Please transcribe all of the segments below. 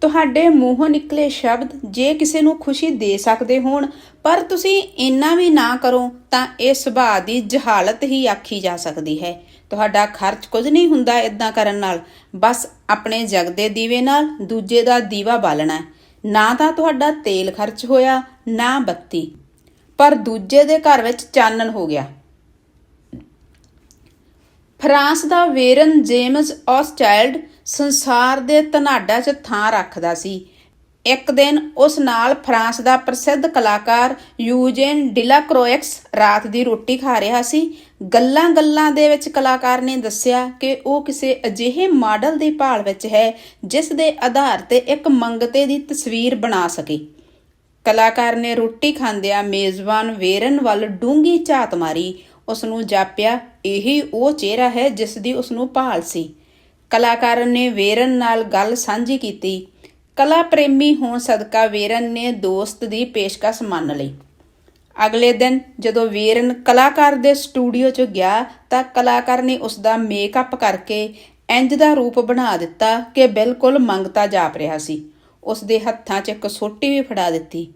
ਤੁਹਾਡੇ ਮੂੰਹੋਂ ਨਿਕਲੇ ਸ਼ਬਦ ਜੇ ਕਿਸੇ ਨੂੰ ਖੁਸ਼ੀ ਦੇ ਸਕਦੇ ਹੋਣ, ਪਰ ਤੁਸੀਂ ਇੰਨਾ ਵੀ ਨਾ ਕਰੋ, ਤਾਂ ਇਹ ਸੁਭਾਅ ਦੀ ਜਹਾਲਤ ਹੀ ਆਖੀ ਜਾ ਸਕਦੀ ਹੈ। ਤੁਹਾਡਾ ਖਰਚ ਕੁਝ ਨਹੀਂ ਹੁੰਦਾ ਇਦਾਂ ਕਰਨ ਨਾਲ। ਬਸ ਆਪਣੇ ਜਗਦੇ ਦੀਵੇ ਨਾਲ ਦੂਜੇ ਦਾ ਦੀਵਾ ਬਾਲਣਾ ਨਾ ਤਾਂ ਤੁਹਾਡਾ ਤੇਲ ਖਰਚ ਹੋਇਆ, ਨਾ ਬੱਤੀ। ਪਰ ਦੂਜੇ ਦੇ ਘਰ ਵਿੱਚ ਚਾਨਣ ਹੋ ਗਿਆ। ਫਰਾਂਸ ਦਾ ਵੇਰਨ ਜੇਮਸ ਆਸਟਾਈਲਡ ਸੰਸਾਰ ਦੇ ਧਨਾਡਾ 'ਚ ਥਾਂ ਰੱਖਦਾ ਸੀ। ਇੱਕ ਦਿਨ ਉਸ ਨਾਲ ਫਰਾਂਸ ਦਾ ਪ੍ਰਸਿੱਧ ਕਲਾਕਾਰ ਯੂਜੇਨ ਡਿਲਾਕਰੋਇਕਸ ਰਾਤ ਦੀ ਰੋਟੀ ਖਾ ਰਿਹਾ ਸੀ। ਗੱਲਾਂ-ਗੱਲਾਂ ਦੇ ਵਿੱਚ ਕਲਾਕਾਰ ਨੇ ਦੱਸਿਆ ਕਿ ਉਹ ਕਿਸੇ ਅਜਿਹੇ ਮਾਡਲ ਦੀ ਭਾਲ ਵਿੱਚ ਹੈ, ਜਿਸ ਦੇ ਆਧਾਰ ਤੇ ਇੱਕ ਮੰਗਤੇ ਦੀ ਤਸਵੀਰ ਬਣਾ ਸਕੇ। ਕਲਾਕਾਰ ਨੇ ਰੋਟੀ ਖਾਂਦਿਆਂ ਮੇਜ਼ਬਾਨ ਵੇਰਨ ਵੱਲ ਡੂੰਗੀ ਝਾਤ ਮਾਰੀ। ਉਸ ਨੂੰ ਜਾਪਿਆ, ਇਹੀ ਉਹ ਚਿਹਰਾ ਹੈ ਜਿਸ ਦੀ ਉਸ ਨੂੰ ਭਾਲ ਸੀ। ਕਲਾਕਾਰ ਨੇ ਵੇਰਨ ਨਾਲ ਗੱਲ ਸਾਂਝੀ ਕੀਤੀ। ਕਲਾ ਪ੍ਰੇਮੀ ਹੋਣ ਸਦਕਾ ਵੇਰਨ ਨੇ ਦੋਸਤ ਦੀ ਪੇਸ਼ਕਸ਼ ਮੰਨ ਲਈ। ਅਗਲੇ ਦਿਨ ਜਦੋਂ ਵੇਰਨ ਕਲਾਕਾਰ ਦੇ ਸਟੂਡੀਓ 'ਚ ਗਿਆ ਤਾਂ ਕਲਾਕਾਰ ਨੇ ਉਸ ਦਾ ਮੇਕਅਪ ਕਰਕੇ ਇੰਜ ਦਾ ਰੂਪ ਬਣਾ ਦਿੱਤਾ ਕਿ ਬਿਲਕੁਲ ਮੰਗਤਾ ਜਾਪ ਰਿਹਾ ਸੀ। ਉਸ ਦੇ ਹੱਥਾਂ 'ਚ ਇੱਕ ਸੋਟੀ ਵੀ ਫੜਾ ਦਿੱਤੀ।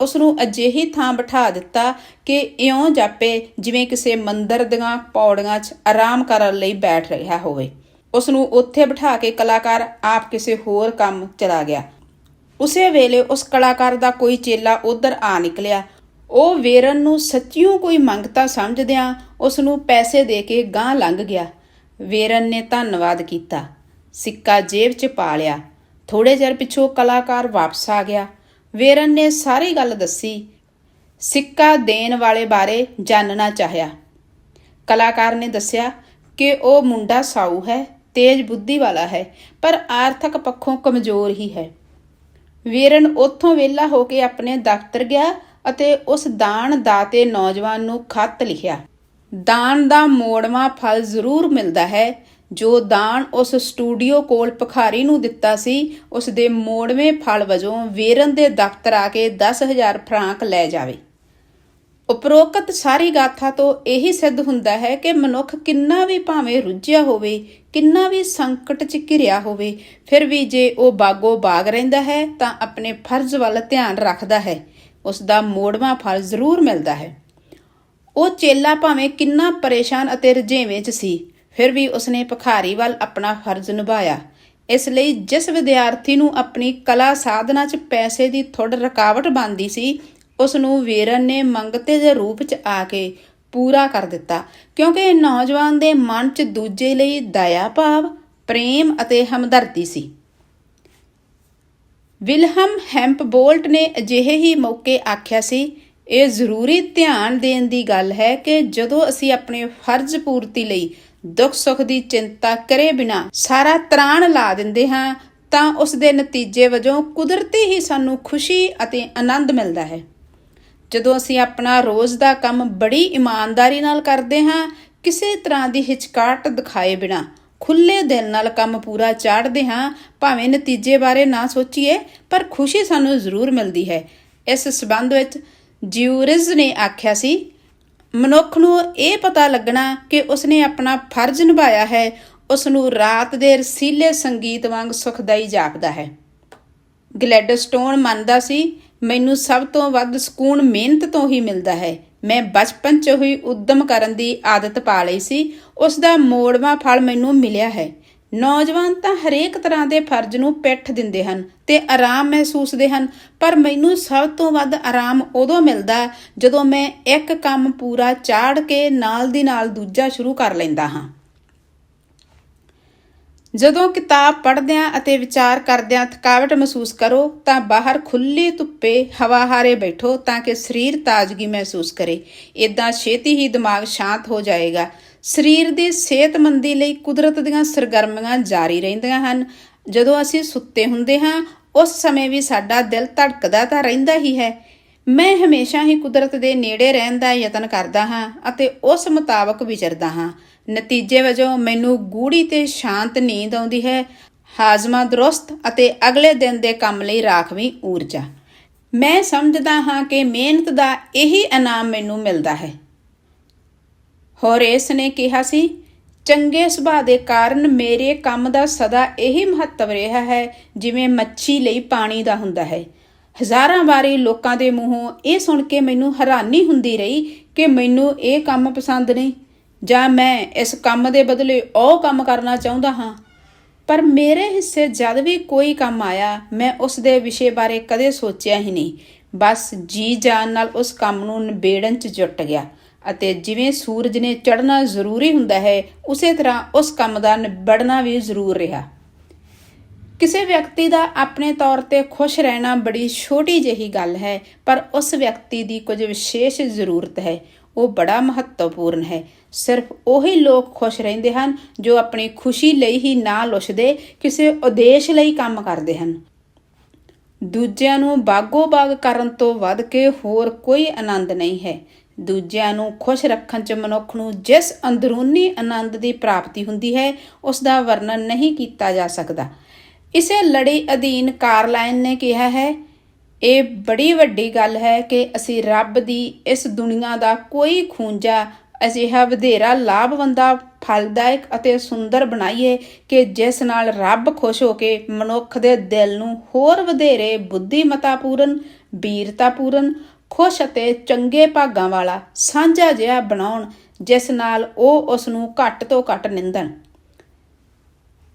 ਉਸ ਨੂੰ ਅਜਿਹੀ ਥਾਂ ਬਿਠਾ ਦਿੱਤਾ ਕਿ ਇਉਂ ਜਾਪੇ ਜਿਵੇਂ ਕਿਸੇ ਮੰਦਰ ਦੀਆਂ ਪੌੜੀਆਂ 'ਚ ਆਰਾਮ ਕਰਨ ਲਈ ਬੈਠ ਰਿਹਾ ਹੋਵੇ। ਉਸ ਨੂੰ ਉੱਥੇ ਬਿਠਾ ਕੇ ਕਲਾਕਾਰ ਆਪ ਕਿਸੇ ਹੋਰ ਕੰਮ ਚਲਾ ਗਿਆ। ਉਸੇ ਵੇਲੇ ਉਸ ਕਲਾਕਾਰ ਦਾ ਕੋਈ ਚੇਲਾ ਉਧਰ ਆ ਨਿਕਲਿਆ। ਉਹ ਵੇਰਨ ਨੂੰ ਸੱਚੀਓ ਕੋਈ ਮੰਗਤਾ ਸਮਝਦਿਆਂ ਉਸ ਨੂੰ ਪੈਸੇ ਦੇ ਕੇ ਗਾਂ ਲੰਘ ਗਿਆ। ਵੇਰਨ ਨੇ ਧੰਨਵਾਦ ਕੀਤਾ। ਸਿੱਕਾ ਜੇਬ 'ਚ ਪਾ ਲਿਆ। ਥੋੜੇ ਚਿਰ ਪਿੱਛੋਂ ਕਲਾਕਾਰ ਵਾਪਸ ਆ ਗਿਆ। ਵੇਰਨ ਨੇ ਸਾਰੀ ਗੱਲ ਦੱਸੀ। ਸਿੱਕਾ ਦੇਣ ਵਾਲੇ ਬਾਰੇ ਜਾਣਨਾ ਚਾਹਿਆ। ਕਲਾਕਾਰ ਨੇ ਦੱਸਿਆ ਕਿ ਉਹ ਮੁੰਡਾ ਸਾਊ ਹੈ। ਤੇਜ਼ ਬੁੱਧੀ ਵਾਲਾ ਹੈ, ਪਰ ਆਰਥਿਕ ਪੱਖੋਂ ਕਮਜ਼ੋਰ ਹੀ ਹੈ। ਵੀਰਨ ਉੱਥੋਂ ਵਿਹਲਾ ਹੋ ਕੇ ਆਪਣੇ ਦਫ਼ਤਰ ਗਿਆ ਅਤੇ ਉਸ ਦਾਨ ਦਾਤੇ ਨੌਜਵਾਨ ਨੂੰ ਖੱਤ ਲਿਖਿਆ। ਦਾਨ ਦਾ ਮੋੜਵਾਂ ਫਲ ਜ਼ਰੂਰ ਮਿਲਦਾ ਹੈ। ਜੋ ਦਾਨ ਉਸ ਸਟੂਡੀਓ ਕੋਲ ਭਖਾਰੀ ਨੂੰ ਦਿੱਤਾ ਸੀ ਉਸ ਦੇ ਮੋੜਵੇਂ ਫਲ ਵਜੋਂ ਵੇਰਨ ਦੇ ਦਫ਼ਤਰ ਆ ਕੇ 10000 ਫਰਾਂਕ ਲੈ ਜਾਵੇ। ਉਪਰੋਕਤ ਸਾਰੀ ਗਾਥਾ ਤੋਂ ਇਹੀ ਸਿੱਧ ਹੁੰਦਾ ਹੈ ਕਿ ਮਨੁੱਖ ਕਿੰਨਾ ਵੀ ਭਾਵੇਂ ਰੁੱਝਿਆ ਹੋਵੇ, ਕਿੰਨਾ ਵੀ ਸੰਕਟ 'ਚ ਘਿਰਿਆ ਹੋਵੇ, ਫਿਰ ਵੀ ਜੇ ਉਹ ਬਾਗੋ ਬਾਗ ਰਹਿੰਦਾ ਹੈ ਤਾਂ ਆਪਣੇ ਫਰਜ਼ ਵੱਲ ਧਿਆਨ ਰੱਖਦਾ ਹੈ। ਉਸ ਦਾ ਮੋੜਵਾਂ ਫਲ ਜ਼ਰੂਰ ਮਿਲਦਾ ਹੈ। ਉਹ ਚੇਲਾ ਭਾਵੇਂ ਕਿੰਨਾ ਪਰੇਸ਼ਾਨ ਅਤੇ ਰਜੇਵੇਂ 'ਚ ਸੀ, ਫਿਰ ਵੀ ਉਸਨੇ ਭਖਾਰੀ ਵੱਲ ਆਪਣਾ ਫਰਜ਼ ਨਿਭਾਇਆ। ਇਸ ਲਈ ਜਿਸ ਵਿਦਿਆਰਥੀ ਨੂੰ ਆਪਣੀ ਕਲਾ ਸਾਧਨਾ 'ਚ ਪੈਸੇ ਦੀ ਥੋੜ ਰੁਕਾਵਟ ਬਣਦੀ ਸੀ ਉਸ ਨੂੰ ਵੀਰਨ ਨੇ ਮੰਗਤੇ ਦੇ ਰੂਪ 'ਚ ਆ ਕੇ ਪੂਰਾ ਕਰ ਦਿੱਤਾ, ਕਿਉਂਕਿ ਨੌਜਵਾਨ ਦੇ ਮਨ 'ਚ ਦੂਜੇ ਲਈ ਦਇਆ ਭਾਵ, ਪ੍ਰੇਮ ਅਤੇ ਹਮਦਰਦੀ ਸੀ। ਵਿਲਹਮ ਹੈਂਪਬੋਲਟ ਨੇ ਅਜਿਹੇ ਹੀ ਮੌਕੇ ਆਖਿਆ ਸੀ, ਇਹ ਜ਼ਰੂਰੀ ਧਿਆਨ ਦੇਣ ਦੀ ਗੱਲ ਹੈ ਕਿ ਜਦੋਂ ਅਸੀਂ ਆਪਣੇ ਫਰਜ਼ ਪੂਰਤੀ ਲਈ ਦੁੱਖ ਸੁੱਖ ਦੀ ਚਿੰਤਾ ਕਰੇ ਬਿਨਾ ਸਾਰਾ ਤਰਾਣ ਲਾ ਦਿੰਦੇ ਹਾਂ, ਤਾਂ ਉਸ ਦੇ ਨਤੀਜੇ ਵਜੋਂ ਕੁਦਰਤੀ ਹੀ ਸਾਨੂੰ ਖੁਸ਼ੀ ਅਤੇ ਆਨੰਦ ਮਿਲਦਾ ਹੈ। ਜਦੋਂ ਅਸੀਂ ਆਪਣਾ ਰੋਜ਼ ਦਾ ਕੰਮ ਬੜੀ ਇਮਾਨਦਾਰੀ ਨਾਲ ਕਰਦੇ ਹਾਂ, ਕਿਸੇ ਤਰ੍ਹਾਂ ਦੀ ਹਿਚਕਾਟ ਦਿਖਾਏ ਬਿਨਾ ਖੁੱਲੇ ਦਿਲ ਨਾਲ ਕੰਮ ਪੂਰਾ ਚਾੜਦੇ ਹਾਂ, ਭਾਵੇਂ ਨਤੀਜੇ ਬਾਰੇ ਨਾ ਸੋਚੀਏ, ਪਰ ਖੁਸ਼ੀ ਸਾਨੂੰ ਜ਼ਰੂਰ ਮਿਲਦੀ ਹੈ। ਇਸ ਸਬੰਧ ਵਿੱਚ ਜਿਊਰਿਜ਼ ਨੇ ਆਖਿਆ ਸੀ, ਮਨੁੱਖ ਨੂੰ ਇਹ ਪਤਾ ਲੱਗਣਾ ਕਿ ਉਸਨੇ ਆਪਣਾ ਫਰਜ਼ ਨਿਭਾਇਆ ਹੈ ਉਸ ਨੂੰ ਰਾਤ ਦੇ ਰਸੀਲੇ ਸੰਗੀਤ ਵਾਂਗ ਸੁਖਦਾਈ ਜਾਪਦਾ ਹੈ। ਗਲੈਡਸਟੋਨ ਮੰਨਦਾ ਸੀ ਮੈਨੂੰ ਸਭ ਤੋਂ ਵੱਧ ਸਕੂਨ ਮਿਹਨਤ ਤੋਂ ਹੀ ਮਿਲਦਾ ਹੈ। ਮੈਂ ਬਚਪਨ 'ਚ ਹੀ ਉਦਮ ਕਰਨ ਦੀ ਆਦਤ ਪਾ ਲਈ ਸੀ। ਉਸ ਦਾ ਮੋੜਵਾਂ ਫਲ ਮੈਨੂੰ ਮਿਲਿਆ ਹੈ। ਨੌਜਵਾਨ ਤਾਂ ਹਰੇਕ ਤਰ੍ਹਾਂ ਦੇ ਫਰਜ਼ ਨੂੰ ਪਿੱਠ ਦਿੰਦੇ ਹਨ ਤੇ ਆਰਾਮ ਮਹਿਸੂਸਦੇ ਹਨ, ਪਰ ਮੈਨੂੰ ਸਭ ਤੋਂ ਵੱਧ ਆਰਾਮ ਉਦੋਂ ਮਿਲਦਾ ਜਦੋਂ ਮੈਂ ਇੱਕ ਕੰਮ ਪੂਰਾ ਚਾੜ ਕੇ ਨਾਲ ਦੀ ਨਾਲ ਦੂਜਾ ਸ਼ੁਰੂ ਕਰ ਲੈਂਦਾ ਹਾਂ। ਜਦੋਂ ਕਿਤਾਬ ਪੜ੍ਹਦਿਆਂ ਅਤੇ ਵਿਚਾਰ ਕਰਦਿਆਂ ਥਕਾਵਟ ਮਹਿਸੂਸ ਕਰੋ, ਤਾਂ ਬਾਹਰ ਖੁੱਲੀ ਧੁੱਪੇ ਹਵਾ ਹਾਰੇ ਬੈਠੋ ਤਾਂ ਕਿ ਸਰੀਰ ਤਾਜ਼ਗੀ ਮਹਿਸੂਸ ਕਰੇ। ਇਦਾਂ ਛੇਤੀ ਹੀ ਦਿਮਾਗ ਸ਼ਾਂਤ ਹੋ ਜਾਏਗਾ। ਸਰੀਰ ਦੀ ਸਿਹਤਮੰਦੀ ਲਈ ਕੁਦਰਤ ਦੀਆਂ ਸਰਗਰਮੀਆਂ ਜਾਰੀ ਰਹਿੰਦੀਆਂ ਹਨ। ਜਦੋਂ ਅਸੀਂ ਸੁੱਤੇ ਹੁੰਦੇ ਹਾਂ, ਉਸ ਸਮੇਂ ਵੀ ਸਾਡਾ ਦਿਲ ਧੜਕਦਾ ਤਾਂ ਰਹਿੰਦਾ ਹੀ ਹੈ। ਮੈਂ ਹਮੇਸ਼ਾ ਹੀ ਕੁਦਰਤ ਦੇ ਨੇੜੇ ਰਹਿਣ ਦਾ ਯਤਨ ਕਰਦਾ ਹਾਂ ਅਤੇ ਉਸ ਮੁਤਾਬਕ ਵਿਚਰਦਾ ਹਾਂ। ਨਤੀਜੇ ਵਜੋਂ ਮੈਨੂੰ ਗੂੜੀ ਤੇ ਸ਼ਾਂਤ ਨੀਂਦ ਆਉਂਦੀ ਹੈ। ਹਾਜ਼ਮਾ ਦਰੁਸਤ ਅਤੇ ਅਗਲੇ ਦਿਨ ਦੇ ਕੰਮ ਲਈ ਰਾਖਵੀਂ ਊਰਜਾ। ਮੈਂ ਸਮਝਦਾ ਹਾਂ ਕਿ ਮਿਹਨਤ ਦਾ ਇਹੀ ਇਨਾਮ ਮੈਨੂੰ ਮਿਲਦਾ ਹੈ। ਹੋਰੇਸ ਨੇ ਕਿਹਾ ਸੀ, ਚੰਗੇ ਸੁਭਾਅ ਦੇ ਕਾਰਨ ਮੇਰੇ ਕੰਮ ਦਾ ਸਦਾ ਇਹੀ ਮਹੱਤਵ ਰਿਹਾ ਹੈ ਜਿਵੇਂ ਮੱਛੀ ਲਈ ਪਾਣੀ ਦਾ ਹੁੰਦਾ ਹੈ। ਹਜ਼ਾਰਾਂ ਵਾਰੀ ਲੋਕਾਂ ਦੇ ਮੂੰਹੋਂ ਇਹ ਸੁਣ ਕੇ ਮੈਨੂੰ ਹੈਰਾਨੀ ਹੁੰਦੀ ਰਹੀ ਕਿ ਮੈਨੂੰ ਇਹ ਕੰਮ ਪਸੰਦ ਨਹੀਂ। ਜਾਂ ਮੈਂ ਇਸ ਕੰਮ ਦੇ ਬਦਲੇ ਉਹ ਕੰਮ ਕਰਨਾ ਚਾਹੁੰਦਾ ਹਾਂ? ਪਰ ਮੇਰੇ ਹਿੱਸੇ ਜਦ ਵੀ ਕੋਈ ਕੰਮ ਆਇਆ, ਮੈਂ ਉਸ ਦੇ ਵਿਸ਼ੇ ਬਾਰੇ ਕਦੇ ਸੋਚਿਆ ਹੀ ਨਹੀਂ। ਬਸ ਜੀ ਜਾਨ ਨਾਲ ਉਸ ਕੰਮ ਨੂੰ ਨਿਬੇੜਨ 'ਚ ਜੁਟ ਗਿਆ ਅਤੇ ਜਿਵੇਂ ਸੂਰਜ ਨੇ ਚੜ੍ਹਨਾ ਜ਼ਰੂਰੀ ਹੁੰਦਾ ਹੈ, ਉਸੇ ਤਰ੍ਹਾਂ ਉਸ ਕੰਮ ਦਾ ਨਿਬੜਨਾ ਵੀ ਜ਼ਰੂਰ ਰਿਹਾ। ਕਿਸੇ ਵਿਅਕਤੀ ਦਾ ਆਪਣੇ ਤੌਰ ਤੇ ਖੁਸ਼ ਰਹਿਣਾ ਬੜੀ ਛੋਟੀ ਜਿਹੀ ਗੱਲ ਹੈ, ਪਰ ਉਸ ਵਿਅਕਤੀ ਦੀ ਕੁਝ ਵਿਸ਼ੇਸ਼ ਜ਼ਰੂਰਤ ਹੈ। ਉਹ ਬੜਾ ਮਹੱਤਵਪੂਰਨ ਹੈ ਸਿਰਫ ਉਹੀ ਲੋਕ ਖੁਸ਼ ਰਹਿੰਦੇ ਹਨ ਜੋ ਆਪਣੀ ਖੁਸ਼ੀ ਲਈ ਹੀ ਨਾ ਲੁੱਛਦੇ ਕਿਸੇ ਉਦੇਸ਼ ਲਈ ਕੰਮ ਕਰਦੇ ਹਨ। ਦੂਜਿਆਂ ਨੂੰ ਬਾਗੋ ਬਾਗ ਕਰਨ ਤੋਂ ਵੱਧ ਕੇ ਹੋਰ ਕੋਈ ਆਨੰਦ ਨਹੀਂ ਹੈ। ਦੂਜਿਆਂ ਨੂੰ ਖੁਸ਼ ਰੱਖਣ 'ਚ ਮਨੁੱਖ ਨੂੰ ਜਿਸ ਅੰਦਰੂਨੀ ਆਨੰਦ ਦੀ ਪ੍ਰਾਪਤੀ ਹੁੰਦੀ ਹੈ, ਉਸ ਦਾ ਵਰਣਨ ਨਹੀਂ ਕੀਤਾ ਜਾ ਸਕਦਾ। ਇਸੇ ਲੜੀ ਅਧੀਨ ਕਾਰਲਾਈਨ ਨੇ ਕਿਹਾ ਹੈ, ਇਹ ਬੜੀ ਵੱਡੀ ਗੱਲ ਹੈ ਕਿ ਅਸੀਂ ਰੱਬ ਦੀ ਇਸ ਦੁਨੀਆ ਦਾ ਕੋਈ ਖੂੰਜਾ ਅਜਿਹਾ ਵਧੇਰਾ ਲਾਭਵੰਦਾ, ਫਲਦਾਇਕ ਅਤੇ ਸੁੰਦਰ ਬਣਾਈਏ ਕਿ ਜਿਸ ਨਾਲ ਰੱਬ ਖੁਸ਼ ਹੋ ਕੇ ਮਨੁੱਖ ਦੇ ਦਿਲ ਨੂੰ ਹੋਰ ਵਧੇਰੇ ਬੁੱਧੀਮਤਾਪੂਰਨ ਵੀਰਤਾਪੂਰਨ ਖੁਸ਼ ਅਤੇ ਚੰਗੇ ਭਾਗਾਂ ਵਾਲਾ ਸਾਂਝਾ ਜਿਹਾ ਬਣਾਉਣ, ਜਿਸ ਨਾਲ ਉਹ ਉਸ ਨੂੰ ਘੱਟ ਤੋਂ ਘੱਟ ਨਿੰਦਣ।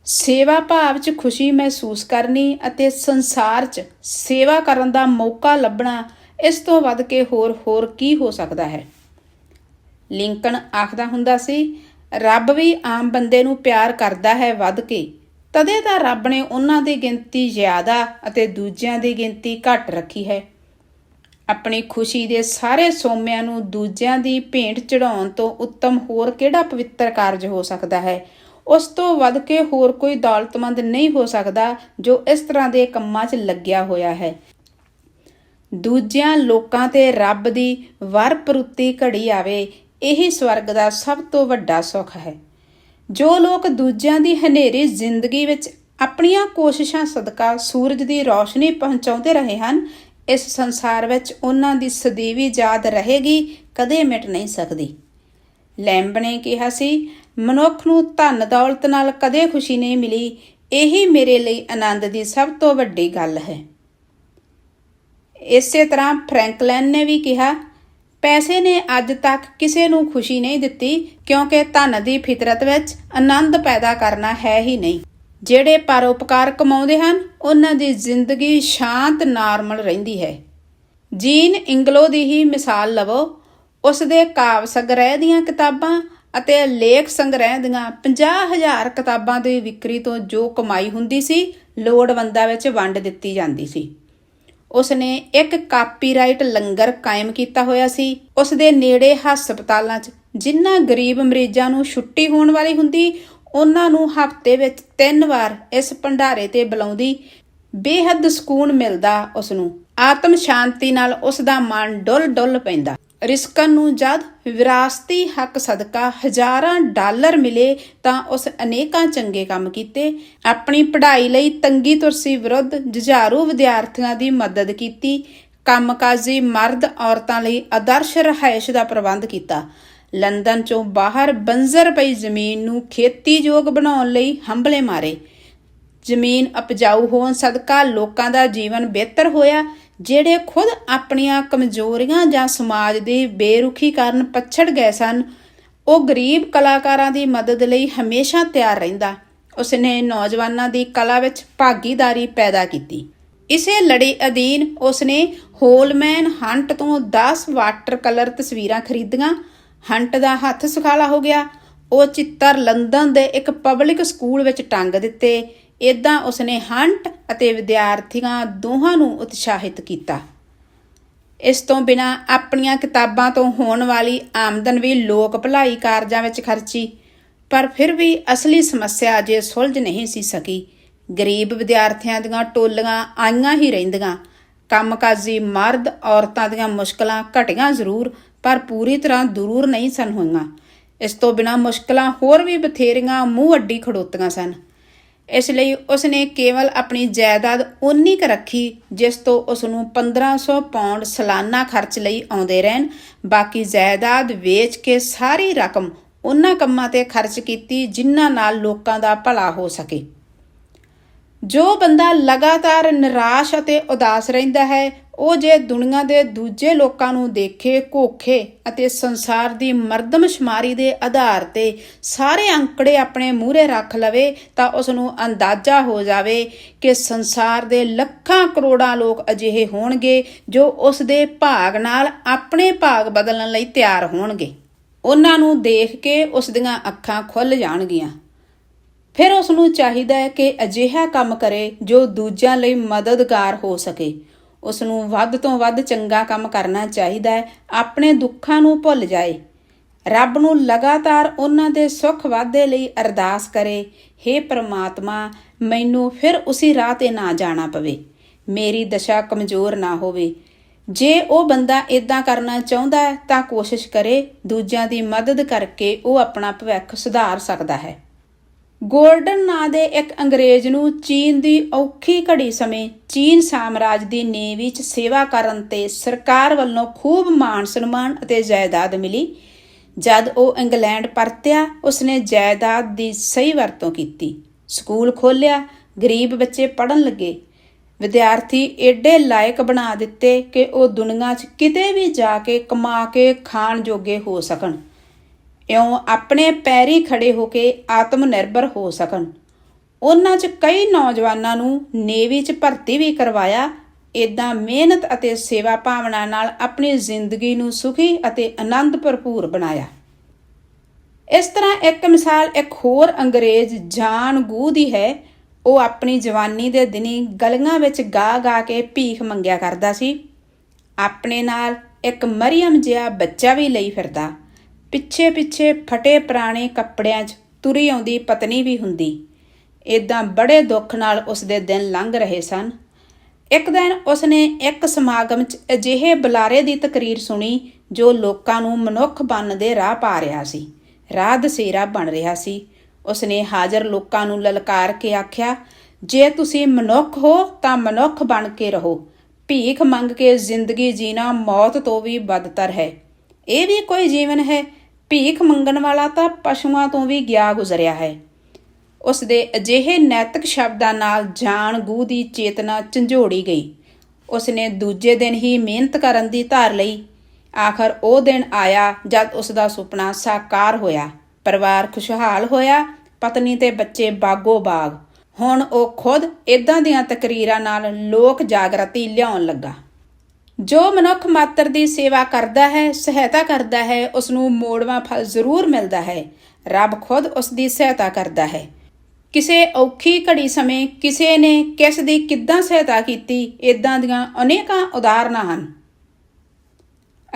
ਸੇਵਾ ਭਾਵ 'ਚ ਖੁਸ਼ੀ ਮਹਿਸੂਸ ਕਰਨੀ ਅਤੇ ਸੰਸਾਰ 'ਚ ਸੇਵਾ ਕਰਨ ਦਾ ਮੌਕਾ ਲੱਭਣਾ, ਇਸ ਤੋਂ ਵੱਧ ਕੇ ਹੋਰ ਹੋਰ ਕੀ ਹੋ ਸਕਦਾ ਹੈ? ਲਿੰਕਨ ਆਖਦਾ ਹੁੰਦਾ ਸੀ, ਰੱਬ ਵੀ ਆਮ ਬੰਦੇ ਨੂੰ ਪਿਆਰ ਕਰਦਾ ਹੈ ਵੱਧ ਕੇ। ਤਦੇ ਤਾਂ ਰੱਬ ਨੇ ਉਹਨਾਂ ਦੀ ਗਿਣਤੀ ਜ਼ਿਆਦਾ ਅਤੇ ਦੂਜਿਆਂ ਦੀ ਗਿਣਤੀ ਘੱਟ ਰੱਖੀ ਹੈ। ਆਪਣੀ ਖੁਸ਼ੀ ਦੇ ਸਾਰੇ ਸੋਮਿਆਂ ਨੂੰ ਦੂਜਿਆਂ ਦੀ ਭੇਂਟ ਚੜਾਉਣ ਤੋਂ ਉੱਤਮ ਹੋਰ ਕਿਹੜਾ ਪਵਿੱਤਰ ਕਾਰਜ ਹੋ ਸਕਦਾ ਹੈ? ਉਸ ਤੋਂ ਵੱਧ ਕੇ ਹੋਰ ਕੋਈ ਦੌਲਤਮੰਦ ਨਹੀਂ ਹੋ ਸਕਦਾ ਜੋ ਇਸ ਤਰ੍ਹਾਂ ਦੇ ਕੰਮਾਂ 'ਚ ਲੱਗਿਆ ਹੋਇਆ ਹੈ। ਦੂਜਿਆਂ ਲੋਕਾਂ ਤੇ ਰੱਬ ਦੀ ਵਰਪਰੁੱਤੀ ਘੜੀ ਆਵੇ ਇਹੀ ਸਵਰਗ ਦਾ ਸਭ ਤੋਂ ਵੱਡਾ ਸੁੱਖ ਹੈ। ਜੋ ਲੋਕ ਦੂਜਿਆਂ ਦੀ ਹਨੇਰੀ ਜ਼ਿੰਦਗੀ ਵਿੱਚ ਆਪਣੀਆਂ ਕੋਸ਼ਿਸ਼ਾਂ ਸਦਕਾ ਸੂਰਜ ਦੀ ਰੌਸ਼ਨੀ ਪਹੁੰਚਾਉਂਦੇ ਰਹੇ ਹਨ, ਇਸ ਸੰਸਾਰ ਵਿੱਚ ਉਹਨਾਂ ਦੀ ਸਦੀਵੀ ਯਾਦ ਰਹੇਗੀ, ਕਦੇ ਮਿਟ ਨਹੀਂ ਸਕਦੀ। ਲੈਂਬ ਨੇ ਕਿਹਾ ਸੀ, ਮਨੁੱਖ ਨੂੰ ਧਨ ਦੌਲਤ ਨਾਲ ਕਦੇ ਖੁਸ਼ੀ ਨਹੀਂ ਮਿਲੀ, ਇਹੀ ਮੇਰੇ ਲਈ ਆਨੰਦ ਦੀ ਸਭ ਤੋਂ ਵੱਡੀ ਗੱਲ ਹੈ। ਇਸੇ ਤਰ੍ਹਾਂ ਫ੍ਰੈਂਕਲਿਨ ਨੇ ਵੀ ਕਿਹਾ ਪੈਸੇ ਨੇ ਅੱਜ ਤੱਕ ਕਿਸੇ ਨੂੰ ਖੁਸ਼ੀ ਨਹੀਂ ਦਿੱਤੀ, ਕਿਉਂਕਿ ਧਨ ਦੀ ਫਿਤਰਤ ਵਿੱਚ ਆਨੰਦ ਪੈਦਾ ਕਰਨਾ ਹੈ ਹੀ ਨਹੀਂ। ਜਿਹੜੇ ਪਰਉਪਕਾਰ ਕਮਾਉਂਦੇ ਹਨ, ਉਹਨਾਂ ਦੀ ਜ਼ਿੰਦਗੀ ਸ਼ਾਂਤ ਨਾਰਮਲ ਰਹਿੰਦੀ ਹੈ। ਜੀਨ ਇੰਗਲੋ ਦੀ ਹੀ ਮਿਸਾਲ ਲਵੋ, ਉਸ ਦੇ ਕਾਵ ਸੰਗ੍ਰਹਿ ਦੀਆਂ ਕਿਤਾਬਾਂ ਅਤੇ ਲੇਖ ਸੰਗ੍ਰਹਿ ਦੀਆਂ 50000 ਕਿਤਾਬਾਂ ਦੀ ਵਿਕਰੀ ਤੋਂ ਜੋ ਕਮਾਈ ਹੁੰਦੀ ਸੀ, ਲੋੜਵੰਦਾਂ ਵਿੱਚ ਵੰਡ ਦਿੱਤੀ ਜਾਂਦੀ ਸੀ। ਉਸਨੇ ਇੱਕ ਕਾਪੀਰਾਈਟ ਲੰਗਰ ਕਾਇਮ ਕੀਤਾ ਹੋਇਆ ਸੀ। ਉਸ ਦੇ ਨੇੜੇ ਹਸਪਤਾਲਾਂ 'ਚ ਜਿਨ੍ਹਾਂ ਗਰੀਬ ਮਰੀਜ਼ਾਂ ਨੂੰ ਛੁੱਟੀ ਹੋਣ ਵਾਲੀ ਹੁੰਦੀ, ਉਹਨਾਂ ਨੂੰ ਹਫ਼ਤੇ ਵਿੱਚ ਤਿੰਨ ਵਾਰ ਇਸ ਭੰਡਾਰੇ ਤੇ ਬੁਲਾਉਂਦੀ। ਬੇਹੱਦ ਸਕੂਨ ਮਿਲਦਾ ਉਸ ਨੂੰ ਆਤਮ ਸ਼ਾਂਤੀ ਨਾਲ ਉਸ ਦਾ ਮਨ ਡੁੱਲ ਡੁੱਲ ਪੈਂਦਾ। ਰਿਸਕਨ ਨੂੰ ਜਦ ਵਿਰਾਸਤੀ ਹੱਕ ਸਦਕਾ ਹਜ਼ਾਰਾਂ ਡਾਲਰ ਮਿਲੇ ਤਾਂ ਉਸ ਅਨੇਕਾਂ ਚੰਗੇ ਕੰਮ ਕੀਤੇ। ਆਪਣੀ ਪੜ੍ਹਾਈ ਲਈ ਤੰਗੀ ਤੁਰਸੀ ਵਿਰੁੱਧ ਜੁਝਾਰੂ ਵਿਦਿਆਰਥੀਆਂ ਦੀ ਮਦਦ ਕੀਤੀ। ਕੰਮਕਾਜੀ ਮਰਦ ਔਰਤਾਂ ਲਈ ਆਦਰਸ਼ ਰਹਾਇਸ਼ ਦਾ ਪ੍ਰਬੰਧ ਕੀਤਾ। ਲੰਡਨ ਚੋਂ ਬਾਹਰ ਬੰਜ਼ਰ ਪਈ ਜ਼ਮੀਨ ਨੂੰ ਖੇਤੀਯੋਗ ਬਣਾਉਣ ਲਈ ਹੰਭਲੇ ਮਾਰੇ। ਜ਼ਮੀਨ ਉਪਜਾਊ ਹੋਣ ਸਦਕਾ ਲੋਕਾਂ ਦਾ ਜੀਵਨ ਬਿਹਤਰ ਹੋਇਆ। ਜਿਹੜੇ ਖੁਦ ਆਪਣੀਆਂ ਕਮਜ਼ੋਰੀਆਂ ਜਾਂ ਸਮਾਜ ਦੀ ਬੇਰੁਖੀ ਕਾਰਨ ਪਛੜ ਗਏ ਸਨ, ਉਹ ਗਰੀਬ ਕਲਾਕਾਰਾਂ ਦੀ ਮਦਦ ਲਈ ਹਮੇਸ਼ਾ ਤਿਆਰ ਰਹਿੰਦਾ। ਉਸਨੇ ਨੌਜਵਾਨਾਂ ਦੀ ਕਲਾ ਵਿੱਚ ਭਾਗੀਦਾਰੀ ਪੈਦਾ ਕੀਤੀ। ਇਸੇ ਲੜੀ ਅਧੀਨ ਉਸਨੇ ਹੋਲਮੈਨ ਹੰਟ ਤੋਂ 10 ਵਾਟਰ ਕਲਰ ਤਸਵੀਰਾਂ ਖਰੀਦੀਆਂ। ਹੰਟ ਦਾ ਹੱਥ ਸੁਖਾਲਾ ਹੋ ਗਿਆ। ਉਹ ਚਿੱਤਰ ਲੰਡਨ ਦੇ ਇੱਕ ਪਬਲਿਕ ਸਕੂਲ ਵਿੱਚ ਟੰਗ ਦਿੱਤੇ। ਇਦਾਂ ਉਸਨੇ ਹੰਟ ਅਤੇ ਵਿਦਿਆਰਥੀਆਂ ਦੋਹਾਂ ਨੂੰ ਉਤਸ਼ਾਹਿਤ ਕੀਤਾ। ਇਸ ਤੋਂ ਬਿਨਾ ਆਪਣੀਆਂ ਕਿਤਾਬਾਂ ਤੋਂ ਹੋਣ ਵਾਲੀ ਆਮਦਨ ਵੀ ਲੋਕ ਭਲਾਈ ਕਾਰਜਾਂ ਵਿੱਚ ਖਰਚੀ, ਪਰ ਫਿਰ ਵੀ ਅਸਲੀ ਸਮੱਸਿਆ ਅਜੇ ਸੁਲਝ ਨਹੀਂ ਸੀ ਸਕੀ। ਗਰੀਬ ਵਿਦਿਆਰਥੀਆਂ ਦੀਆਂ ਟੋਲੀਆਂ ਆਈਆਂ ਹੀ ਰਹਿੰਦੀਆਂ। ਕੰਮਕਾਜੀ ਮਰਦ ਔਰਤਾਂ ਦੀਆਂ ਮੁਸ਼ਕਲਾਂ ਘਟੀਆਂ ਜ਼ਰੂਰ, ਪਰ ਪੂਰੀ ਤਰ੍ਹਾਂ ਦੂਰ ਨਹੀਂ ਸਨ ਹੋਈਆਂ। ਇਸ ਤੋਂ ਬਿਨਾ ਮੁਸ਼ਕਲਾਂ ਹੋਰ ਵੀ ਬਥੇਰੀਆਂ ਮੂੰਹ ਅੱਡੀ ਖੜੋਤੀਆਂ ਸਨ। ਇਸ ਲਈ ਉਸਨੇ ਕੇਵਲ ਆਪਣੀ ਜਾਇਦਾਦ ਉਨੀ ਕੁ ਰੱਖੀ ਜਿਸ ਤੋਂ ਉਸ ਨੂੰ 1500 ਪਾਉਂਡ ਸਾਲਾਨਾ ਖਰਚ ਲਈ ਆਉਂਦੇ ਰਹਿਣ। ਬਾਕੀ ਜਾਇਦਾਦ ਵੇਚ ਕੇ ਸਾਰੀ ਰਕਮ ਉਹਨਾਂ ਕੰਮਾਂ ਤੇ ਖਰਚ ਕੀਤੀ ਜਿਨ੍ਹਾਂ ਨਾਲ ਲੋਕਾਂ ਦਾ ਭਲਾ ਹੋ ਸਕੇ। ਜੋ ਬੰਦਾ ਲਗਾਤਾਰ ਨਿਰਾਸ਼ ਅਤੇ ਉਦਾਸ ਰਹਿੰਦਾ ਹੈ, ਉਹ ਜੇ ਦੁਨੀਆ ਦੇ ਦੂਜੇ ਲੋਕਾਂ ਨੂੰ ਦੇਖੇ, ਘੋਖੇ ਅਤੇ ਸੰਸਾਰ ਦੀ ਮਰਦਮਸ਼ੁਮਾਰੀ ਦੇ ਆਧਾਰ ਤੇ ਸਾਰੇ ਅੰਕੜੇ ਆਪਣੇ ਮੂਹਰੇ ਰੱਖ ਲਵੇ, ਤਾਂ ਉਸ ਨੂੰ ਅੰਦਾਜ਼ਾ ਹੋ ਜਾਵੇ ਕਿ ਸੰਸਾਰ ਦੇ ਲੱਖਾਂ ਕਰੋੜਾਂ ਲੋਕ ਅਜਿਹੇ ਹੋਣਗੇ ਜੋ ਉਸ ਦੇ ਭਾਗ ਨਾਲ ਆਪਣੇ ਭਾਗ ਬਦਲਣ ਲਈ ਤਿਆਰ ਹੋਣਗੇ। ਉਹਨਾਂ ਨੂੰ ਦੇਖ ਕੇ ਉਸ ਦੀਆਂ ਅੱਖਾਂ ਖੁੱਲ ਜਾਣਗੀਆਂ। ਫਿਰ ਉਸ ਨੂੰ ਚਾਹੀਦਾ ਹੈ ਕਿ ਅਜਿਹਾ ਕੰਮ ਕਰੇ ਜੋ ਦੂਜਿਆਂ ਲਈ ਮਦਦਗਾਰ ਹੋ ਸਕੇ। ਉਸ ਨੂੰ ਵੱਧ ਤੋਂ ਵੱਧ ਚੰਗਾ ਕੰਮ ਕਰਨਾ ਚਾਹੀਦਾ ਹੈ, ਆਪਣੇ ਦੁੱਖਾਂ ਨੂੰ ਭੁੱਲ ਜਾਏ। ਰੱਬ ਨੂੰ ਲਗਾਤਾਰ ਉਹਨਾਂ ਦੇ ਸੁੱਖ ਵਾਧੇ ਲਈ ਅਰਦਾਸ ਕਰੇ हे ਪ੍ਰਮਾਤਮਾ, ਮੈਨੂੰ ਫਿਰ ਉਸੇ ਰਾਹ ਤੇ ਨਾ ਜਾਣਾ ਪਵੇ। ਮੇਰੀ ਦਸ਼ਾ ਕਮਜ਼ੋਰ ਨਾ ਹੋਵੇ। ਜੇ ਉਹ ਬੰਦਾ ਇਦਾਂ ਕਰਨਾ ਚਾਹੁੰਦਾ ਹੈ, ਤਾਂ ਕੋਸ਼ਿਸ਼ ਕਰੇ ਦੂਜਿਆਂ ਦੀ ਮਦਦ ਕਰਕੇ ਉਹ ਆਪਣਾ ਭਵਿੱਖ ਸੁਧਾਰ ਸਕਦਾ ਹੈ। ਗੋਲਡਨ ਨਾਂ ਦੇ ਇੱਕ ਅੰਗਰੇਜ਼ ਨੂੰ ਚੀਨ ਦੀ ਔਖੀ ਘੜੀ ਸਮੇਂ ਚੀਨ ਸਾਮਰਾਜ ਦੀ ਨੇਵੀ ਵਿੱਚ ਸੇਵਾ ਕਰਨ ਤੇ ਸਰਕਾਰ ਵੱਲੋਂ ਖੂਬ ਮਾਣ ਸਨਮਾਨ ਅਤੇ ਜਾਇਦਾਦ ਮਿਲੀ। ਜਦ ਉਹ ਇੰਗਲੈਂਡ ਪਰਤਿਆ, ਉਸਨੇ ਜਾਇਦਾਦ ਦੀ ਸਹੀ ਵਰਤੋਂ ਕੀਤੀ। ਸਕੂਲ ਖੋਲ੍ਹਿਆ, ਗਰੀਬ ਬੱਚੇ ਪੜਨ ਲੱਗੇ। ਵਿਦਿਆਰਥੀ ਏਡੇ ਲਾਇਕ ਬਣਾ ਦਿੱਤੇ ਕਿ ਉਹ ਦੁਨੀਆ 'ਚ ਕਿਤੇ ਵੀ ਜਾ ਕੇ ਕਮਾ ਕੇ ਖਾਣ ਜੋਗੇ ਹੋ ਸਕਣ। ਇਉਂ ਆਪਣੇ ਪੈਰੀ ਖੜੇ ਹੋ ਕੇ ਆਤਮ ਨਿਰਭਰ ਹੋ ਸਕਣ। ਉਹਨਾਂ 'ਚ ਕਈ ਨੌਜਵਾਨਾਂ ਨੂੰ ਨੇਵੀ 'ਚ ਭਰਤੀ ਵੀ ਕਰਵਾਇਆ। ਇਦਾਂ ਮਿਹਨਤ ਅਤੇ ਸੇਵਾ ਭਾਵਨਾ ਨਾਲ ਆਪਣੀ ਜ਼ਿੰਦਗੀ ਨੂੰ ਸੁਖੀ ਅਤੇ ਆਨੰਦ ਭਰਪੂਰ ਬਣਾਇਆ। ਇਸ ਤਰ੍ਹਾਂ ਇੱਕ ਮਿਸਾਲ ਇੱਕ ਹੋਰ ਅੰਗਰੇਜ਼ ਜਾਨ ਗੂ ਦੀ ਹੈ। ਉਹ ਆਪਣੀ ਜਵਾਨੀ ਦੇ ਦਿਨੀ ਗਲੀਆਂ ਵਿੱਚ ਗਾ ਗਾ ਕੇ ਭੀਖ ਮੰਗਿਆ ਕਰਦਾ ਸੀ। ਆਪਣੇ ਨਾਲ ਇੱਕ ਮਰੀਮ ਜਿਹਾ ਬੱਚਾ ਵੀ ਲਈ ਫਿਰਦਾ। ਪਿੱਛੇ ਪਿੱਛੇ ਫਟੇ ਪੁਰਾਣੇ ਕੱਪੜਿਆਂ 'ਚ ਤੁਰੀ ਆਉਂਦੀ ਪਤਨੀ ਵੀ ਹੁੰਦੀ। ਇਦਾਂ ਬੜੇ ਦੁੱਖ ਨਾਲ ਉਸ ਦੇ ਦਿਨ ਲੰਘ ਰਹੇ ਸਨ। ਇੱਕ ਦਿਨ ਉਸਨੇ ਇੱਕ ਸਮਾਗਮ 'ਚ ਅਜਿਹੇ ਬੁਲਾਰੇ ਦੀ ਤਕਰੀਰ ਸੁਣੀ ਜੋ ਲੋਕਾਂ ਨੂੰ ਮਨੁੱਖ ਬਣਨ ਦੇ ਰਾਹ ਪਾ ਰਿਹਾ ਸੀ। ਰਾਹ ਦਸੇਰਾ ਬਣ ਰਿਹਾ ਸੀ। ਉਸਨੇ ਹਾਜ਼ਰ ਲੋਕਾਂ ਨੂੰ ਲਲਕਾਰ ਕੇ ਆਖਿਆ, ਜੇ ਤੁਸੀਂ ਮਨੁੱਖ ਹੋ ਤਾਂ ਮਨੁੱਖ ਬਣ ਕੇ ਰਹੋ। ਭੀਖ ਮੰਗ ਕੇ ਜ਼ਿੰਦਗੀ ਜੀਣਾ ਮੌਤ ਤੋਂ ਵੀ ਬਦਤਰ ਹੈ। ਇਹ ਵੀ ਕੋਈ ਜੀਵਨ ਹੈ ਭੀਖ ਮੰਗਣ ਵਾਲਾ ਤਾਂ ਪਸ਼ੂਆਂ ਤੋਂ ਵੀ ਗਿਆ ਗੁਜ਼ਰਿਆ ਹੈ। ਉਸ ਦੇ ਅਜਿਹੇ ਨੈਤਿਕ ਸ਼ਬਦਾਂ ਨਾਲ ਜਾਣ ਗੂ ਦੀ ਚੇਤਨਾ ਝੰਜੋੜੀ ਗਈ। ਉਸ ਨੇ ਦੂਜੇ ਦਿਨ ਹੀ ਮਿਹਨਤ ਕਰਨ ਦੀ ਧਾਰ ਲਈ। ਆਖਰ ਉਹ ਦਿਨ ਆਇਆ ਜਦ ਉਸ ਦਾ ਸੁਪਨਾ ਸਾਕਾਰ ਹੋਇਆ। ਪਰਿਵਾਰ ਖੁਸ਼ਹਾਲ ਹੋਇਆ, ਪਤਨੀ ਤੇ ਬੱਚੇ ਬਾਗੋ ਬਾਗ। ਹੁਣ ਉਹ ਖੁਦ ਇਦਾਂ ਦੀਆਂ ਤਕਰੀਰਾਂ ਨਾਲ ਲੋਕ ਜਾਗਰਤੀ ਲਿਆਉਣ ਲੱਗਾ। ਜੋ ਮਨੁੱਖ ਮਾਤਰ ਦੀ ਸੇਵਾ ਕਰਦਾ ਹੈ, ਸਹਾਇਤਾ ਕਰਦਾ ਹੈ ਉਸ ਨੂੰ ਮੋੜਵਾ ਫਲ ਜ਼ਰੂਰ ਮਿਲਦਾ ਹੈ। ਰੱਬ ਖੁਦ ਉਸ ਦੀ ਸਹਾਇਤਾ ਕਰਦਾ ਹੈ। ਕਿਸੇ ਔਖੀ ਘੜੀ ਸਮੇਂ ਕਿਸੇ ਨੇ ਕਿਸ ਦੀ ਕਿੱਦਾਂ ਸਹਾਇਤਾ ਕੀਤੀ ਇਦਾਂ ਦੀਆਂ ਅਨੇਕਾਂ ਉਦਾਹਰਨਾਂ ਹਨ।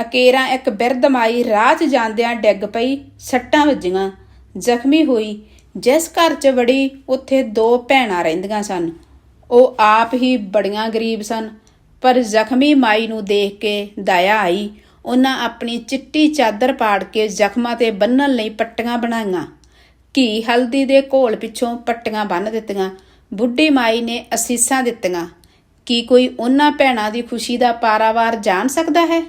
ਅਕੇਰਾ ਇੱਕ ਬਿਰਧ ਮਾਈ ਰਾਹ 'ਚ ਜਾਂਦਿਆਂ ਡਿੱਗ ਪਈ, ਸੱਟਾਂ ਵੱਜੀਆਂ, ਜ਼ਖਮੀ ਹੋਈ, ਜਿਸ ਘਰ 'ਚ ਵੜੀ, ਉੱਥੇ ਦੋ ਭੈਣਾਂ ਰਹਿੰਦੀਆਂ ਸਨ। ਉਹ ਆਪ ਹੀ ਬੜੀਆਂ ਗਰੀਬ ਸਨ। ਪਰ ਜ਼ਖਮੀ ਮਾਈ ਨੂੰ ਦੇਖ ਕੇ ਦਇਆ ਆਈ। ਉਹਨਾਂ ਆਪਣੀ ਚਿੱਟੀ ਚਾਦਰ ਪਾੜ ਕੇ ਜ਼ਖਮਾਂ ਤੇ ਬੰਨਣ ਲਈ ਪੱਟੀਆਂ ਬਣਾਈਆਂ। ਘੀ ਹਲਦੀ ਦੇ ਘੋਲ ਪਿੱਛੋਂ ਪੱਟੀਆਂ ਬੰਨ ਦਿੱਤੀਆਂ। ਬੁੱਢੀ ਮਾਈ ਨੇ ਅਸੀਸਾਂ ਦਿੱਤੀਆਂ। ਕੀ ਕੋਈ ਉਹਨਾਂ ਭੈਣਾਂ ਦੀ ਖੁਸ਼ੀ ਦਾ ਪਾਰਾਵਾਰ ਜਾਣ ਸਕਦਾ ਹੈ?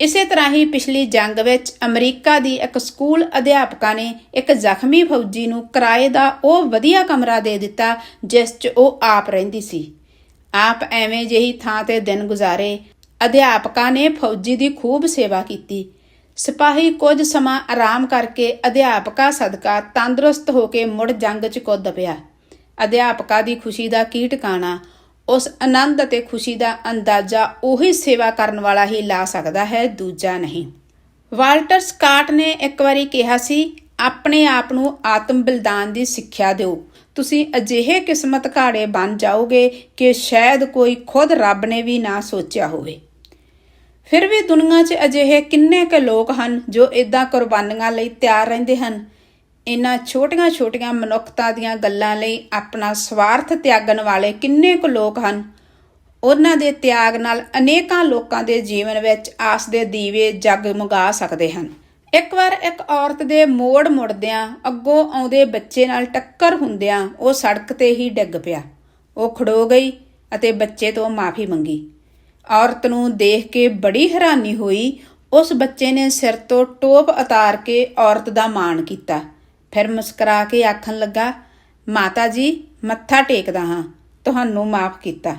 ਇਸੇ ਤਰ੍ਹਾਂ ਹੀ ਪਿਛਲੀ ਜੰਗ ਵਿੱਚ ਅਮਰੀਕਾ ਦੀ ਇੱਕ ਸਕੂਲ ਅਧਿਆਪਕਾ ਨੇ ਇੱਕ ਜ਼ਖਮੀ ਫੌਜੀ ਨੂੰ ਕਿਰਾਏ ਦਾ ਉਹ ਵਧੀਆ ਕਮਰਾ ਦੇ ਦਿੱਤਾ, ਜਿਸ 'ਚ ਉਹ ਆਪ ਰਹਿੰਦੀ ਸੀ। ਆਪ ਐਵੇਂ ਜਿਹੀ ਥਾਂ ਤੇ ਦਿਨ ਗੁਜ਼ਾਰੇ। ਅਧਿਆਪਕਾ ਨੇ ਫੌਜੀ ਦੀ ਖੂਬ ਸੇਵਾ ਕੀਤੀ। ਸਿਪਾਹੀ ਕੁਝ ਸਮਾਂ ਆਰਾਮ ਕਰਕੇ ਅਧਿਆਪਕਾ ਸਦਕਾ ਤੰਦਰੁਸਤ ਹੋ ਕੇ ਮੁੜ ਜੰਗ 'ਚ ਕੁੱਦ ਪਿਆ। ਅਧਿਆਪਕਾ ਦੀ ਖੁਸ਼ੀ ਦਾ ਕੀ ਟਿਕਾਣਾ, ਉਸ ਆਨੰਦ ਅਤੇ ਖੁਸ਼ੀ ਦਾ ਅੰਦਾਜ਼ਾ ਉਹੀ ਸੇਵਾ ਕਰਨ ਵਾਲਾ ਹੀ ਲਾ ਸਕਦਾ ਹੈ, ਦੂਜਾ ਨਹੀਂ। ਵਾਲਟਰ ਸਕਾਟ ਨੇ ਇੱਕ ਵਾਰੀ ਕਿਹਾ ਸੀ ਆਪਣੇ ਆਪ ਨੂੰ ਆਤਮ ਬਲਿਦਾਨ ਦੀ ਸਿੱਖਿਆ ਦਿਓ। ਤੁਸੀਂ ਅਜਿਹੇ ਕਿਸਮਤ ਘਾੜੇ ਬਣ ਜਾਓਗੇ ਕਿ ਸ਼ਾਇਦ ਕੋਈ ਖੁਦ ਰੱਬ ਨੇ ਵੀ ਨਾ ਸੋਚਿਆ ਹੋਵੇ। ਫਿਰ ਵੀ ਦੁਨੀਆ 'ਚ ਅਜਿਹੇ ਕਿੰਨੇ ਕੁ ਲੋਕ ਹਨ ਜੋ ਇਦਾਂ ਕੁਰਬਾਨੀਆਂ ਲਈ ਤਿਆਰ ਰਹਿੰਦੇ ਹਨ। ਇਨ੍ਹਾਂ ਛੋਟੀਆਂ-ਛੋਟੀਆਂ ਮਨੁੱਖਤਾ ਦੀਆਂ ਗੱਲਾਂ ਲਈ ਆਪਣਾ ਸਵਾਰਥ ਤਿਆਗਣ ਵਾਲੇ ਕਿੰਨੇ ਕੁ ਲੋਕ ਹਨ। ਉਹਨਾਂ ਦੇ ਤਿਆਗ ਨਾਲ ਅਨੇਕਾਂ ਲੋਕਾਂ ਦੇ ਜੀਵਨ ਵਿੱਚ ਆਸ ਦੇ ਦੀਵੇ ਜਗਮਗਾ ਸਕਦੇ ਹਨ। ਇੱਕ ਵਾਰ ਇੱਕ ਔਰਤ ਦੇ ਮੋੜ ਮੁੜਦਿਆਂ ਅੱਗੋਂ ਆਉਂਦੇ ਬੱਚੇ ਨਾਲ ਟੱਕਰ ਹੁੰਦਿਆਂ ਉਹ ਸੜਕ ਤੇ ਹੀ ਡਿੱਗ ਪਿਆ। ਉਹ ਖੜੋ ਗਈ ਅਤੇ ਬੱਚੇ ਤੋਂ ਮਾਫੀ ਮੰਗੀ। ਔਰਤ ਨੂੰ ਦੇਖ ਕੇ ਬੜੀ ਹੈਰਾਨੀ ਹੋਈ। ਉਸ ਬੱਚੇ ਨੇ ਸਿਰ ਤੋਂ ਟੋਪ ਉਤਾਰ ਕੇ ਔਰਤ ਦਾ ਮਾਣ ਕੀਤਾ। ਫਿਰ ਮੁਸਕਰਾ ਕੇ ਆਖਣ ਲੱਗਾ, ਮਾਤਾ ਜੀ, ਮੱਥਾ ਟੇਕਦਾ ਹਾਂ। ਤੁਹਾਨੂੰ ਮਾਫ ਕੀਤਾ।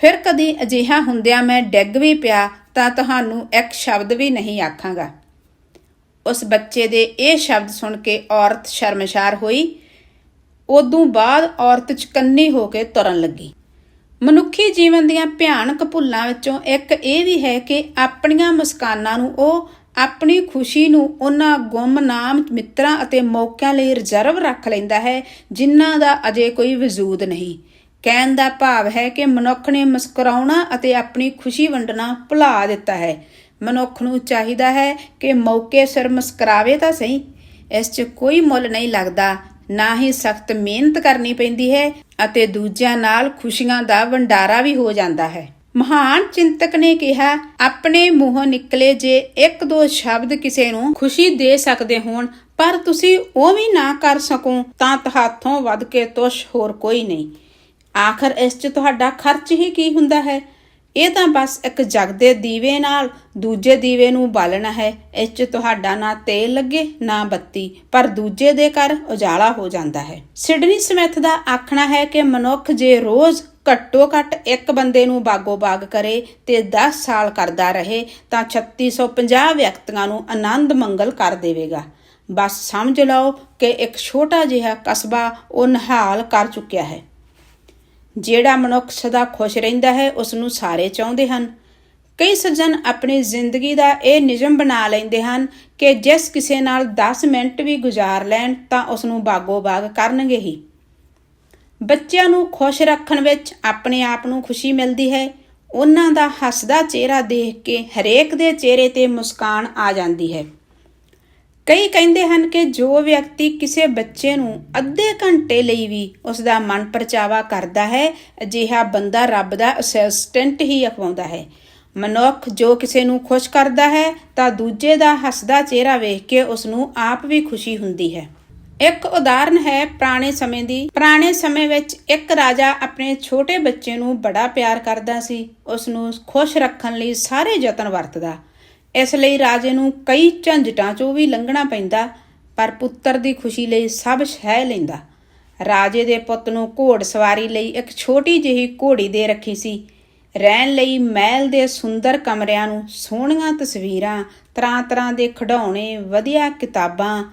ਫਿਰ ਕਦੀ ਅਜਿਹਾ ਹੁੰਦਿਆਂ ਮੈਂ ਡਿੱਗ ਵੀ ਪਿਆ ਤਾਂ ਤੁਹਾਨੂੰ ਇੱਕ ਸ਼ਬਦ ਵੀ ਨਹੀਂ ਆਖਾਂਗਾ। ਉਸ ਬੱਚੇ ਦੇ ਇਹ ਸ਼ਬਦ ਸੁਣ ਕੇ ਔਰਤ ਸ਼ਰਮਸ਼ਾਰ ਹੋਈ। ਉਦੋਂ ਬਾਅਦ ਔਰਤ ਚਕੰਨੀ ਹੋ ਕੇ ਤੁਰਨ ਲੱਗੀ। ਮਨੁੱਖੀ ਜੀਵਨ ਦੀਆਂ ਭਿਆਨਕ ਭੁੱਲਾਂ ਵਿੱਚੋਂ ਇੱਕ ਇਹ ਵੀ ਹੈ ਕਿ ਆਪਣੀਆਂ ਮੁਸਕਾਨਾਂ ਨੂੰ ਉਹ ਆਪਣੀ ਖੁਸ਼ੀ ਨੂੰ ਉਹਨਾਂ ਗੁੰਮਨਾਮ ਮਿੱਤਰਾਂ ਅਤੇ ਮੌਕਿਆਂ ਲਈ ਰਿਜ਼ਰਵ ਰੱਖ ਲੈਂਦਾ ਹੈ, ਜਿਨ੍ਹਾਂ ਦਾ ਅਜੇ ਕੋਈ ਵਜੂਦ ਨਹੀਂ। ਕਹਿਣ ਦਾ ਭਾਵ ਹੈ ਕਿ ਮਨੁੱਖ ਨੇ ਮੁਸਕਰਾਉਣਾ ਅਤੇ ਆਪਣੀ ਖੁਸ਼ੀ ਵੰਡਣਾ ਭੁਲਾ ਦਿੱਤਾ ਹੈ। ਮਨੁੱਖ ਨੂੰ ਚਾਹੀਦਾ ਹੈ ਕਿ ਮੌਕੇ ਸਿਰ ਮੁਸਕਰਾਵੇ ਤਾਂ ਸਹੀ। ਇਸ 'ਚ ਕੋਈ ਮੁੱਲ ਨਹੀਂ ਲੱਗਦਾ। ਨਾ ਹੀ ਸਖਤ ਮਿਹਨਤ ਕਰਨੀ ਪੈਂਦੀ ਹੈ ਅਤੇ ਦੂਜਿਆਂ ਨਾਲ ਖੁਸ਼ੀਆਂ ਦਾ ਵੰਡਾਰਾ ਵੀ ਹੋ ਜਾਂਦਾ ਹੈ। ਮਹਾਨ ਚਿੰਤਕ ਨੇ ਕਿਹਾ, ਆਪਣੇ ਮੂੰਹੋਂ ਨਿਕਲੇ ਜੇ ਇੱਕ ਦੋ ਸ਼ਬਦ ਕਿਸੇ ਨੂੰ ਖੁਸ਼ੀ ਦੇ ਸਕਦੇ ਹੋਣ, ਪਰ ਤੁਸੀਂ ਉਹ ਵੀ ਨਾ ਕਰ ਸਕੋ, ਤਾਂ ਤੁਹਾਥੋਂ ਵੱਧ ਕੇ ਤੁਸ਼ ਹੋਰ ਕੋਈ ਨਹੀਂ। ਆਖਰ ਇਸ 'ਚ ਤੁਹਾਡਾ ਖਰਚ ਹੀ ਕੀ ਹੁੰਦਾ ਹੈ? ਇਹ ਤਾਂ ਬਸ ਇੱਕ ਜਗਦੇ ਦੀਵੇ ਨਾਲ ਦੂਜੇ ਦੀਵੇ ਨੂੰ ਬਾਲਣਾ ਹੈ। ਇਸ 'ਚ ਤੁਹਾਡਾ ਨਾ ਤੇਲ ਲੱਗੇ, ਨਾ ਬੱਤੀ, ਪਰ ਦੂਜੇ ਦੇ ਘਰ ਉਜਾਲਾ ਹੋ ਜਾਂਦਾ ਹੈ। ਸਿਡਨੀ ਸਮਿਥ ਦਾ ਆਖਣਾ ਹੈ ਕਿ ਮਨੁੱਖ ਜੇ ਰੋਜ਼ ਘੱਟੋ ਘੱਟ ਇੱਕ ਬੰਦੇ ਨੂੰ ਬਾਗੋ ਬਾਗ ਕਰੇ ਤੇ 10 ਸਾਲ ਕਰਦਾ ਰਹੇ, ਤਾਂ 3650 ਵਿਅਕਤੀਆਂ ਨੂੰ ਆਨੰਦ ਮੰਗਲ ਕਰ ਦੇਵੇਗਾ। ਬਸ ਸਮਝ ਲਓ ਕਿ ਇੱਕ ਛੋਟਾ ਜਿਹਾ ਕਸਬਾ ਉਹ ਨਿਹਾਲ ਕਰ ਚੁੱਕਿਆ ਹੈ। ਜਿਹੜਾ ਮਨੁੱਖ ਸਦਾ ਖੁਸ਼ ਰਹਿੰਦਾ ਹੈ ਉਸ ਨੂੰ ਸਾਰੇ ਚਾਹੁੰਦੇ ਹਨ। ਕਈ ਸੱਜਣ ਆਪਣੀ ਜ਼ਿੰਦਗੀ ਦਾ ਇਹ ਨਿਯਮ ਬਣਾ ਲੈਂਦੇ ਹਨ ਕਿ ਜਿਸ ਕਿਸੇ ਨਾਲ 10 ਮਿੰਟ ਵੀ ਗੁਜ਼ਾਰ ਲੈਣ, ਤਾਂ ਉਸ ਨੂੰ ਬਾਗੋ ਬਾਗ ਕਰਨਗੇ ਹੀ। ਬੱਚਿਆਂ ਨੂੰ ਖੁਸ਼ ਰੱਖਣ ਵਿੱਚ ਆਪਣੇ ਆਪ ਨੂੰ ਖੁਸ਼ੀ ਮਿਲਦੀ ਹੈ। ਉਹਨਾਂ ਦਾ ਹੱਸਦਾ ਚਿਹਰਾ ਦੇਖ ਕੇ ਹਰੇਕ ਦੇ ਚਿਹਰੇ ਤੇ ਮੁਸਕਾਨ ਆ ਜਾਂਦੀ ਹੈ। ਕਈ ਕਹਿੰਦੇ ਹਨ ਕਿ ਜੋ ਵਿਅਕਤੀ ਕਿਸੇ ਬੱਚੇ ਨੂੰ ਅੱਧੇ ਘੰਟੇ ਲਈ ਵੀ ਉਸ ਦਾ ਮਨ ਪਰਚਾਵਾ ਕਰਦਾ ਹੈ, ਅਜਿਹਾ ਬੰਦਾ ਰੱਬ ਦਾ ਅਸਿਸਟੈਂਟ ਹੀ ਅਖਵਾਉਂਦਾ ਹੈ। ਮਨੁੱਖ ਜੋ ਕਿਸੇ ਨੂੰ ਖੁਸ਼ ਕਰਦਾ ਹੈ, ਤਾਂ ਦੂਜੇ ਦਾ ਹੱਸਦਾ ਚਿਹਰਾ ਵੇਖ ਕੇ ਉਸ ਨੂੰ ਆਪ ਵੀ ਖੁਸ਼ੀ ਹੁੰਦੀ ਹੈ। ਇੱਕ ਉਦਾਹਰਨ ਹੈ ਪੁਰਾਣੇ ਸਮੇਂ ਦੀ। ਪੁਰਾਣੇ ਸਮੇਂ ਵਿੱਚ ਇੱਕ ਰਾਜਾ ਆਪਣੇ ਛੋਟੇ ਬੱਚੇ ਨੂੰ ਬੜਾ ਪਿਆਰ ਕਰਦਾ ਸੀ। ਉਸ ਨੂੰ ਖੁਸ਼ ਰੱਖਣ ਲਈ ਸਾਰੇ ਯਤਨ ਵਰਤਦਾ। ਇਸ ਲਈ ਰਾਜੇ ਨੂੰ ਕਈ ਝੰਜਟਾਂ ਚੋਂ ਵੀ ਲੰਘਣਾ ਪੈਂਦਾ, ਪਰ ਪੁੱਤਰ ਦੀ ਖੁਸ਼ੀ ਲਈ ਸਭ ਸਹਿ ਲੈਂਦਾ। ਰਾਜੇ ਦੇ ਪੁੱਤ ਨੂੰ ਘੋੜ ਸਵਾਰੀ ਲਈ ਇੱਕ ਛੋਟੀ ਜਿਹੀ ਘੋੜੀ ਦੇ ਰੱਖੀ ਸੀ। ਰਹਿਣ ਲਈ ਮਹਿਲ ਦੇ ਸੁੰਦਰ ਕਮਰਿਆਂ ਨੂੰ ਸੋਹਣੀਆਂ ਤਸਵੀਰਾਂ, ਤਰ੍ਹਾਂ-ਤਰ੍ਹਾਂ ਦੇ ਖਿਡੌਣੇ, ਵਧੀਆ ਕਿਤਾਬਾਂ,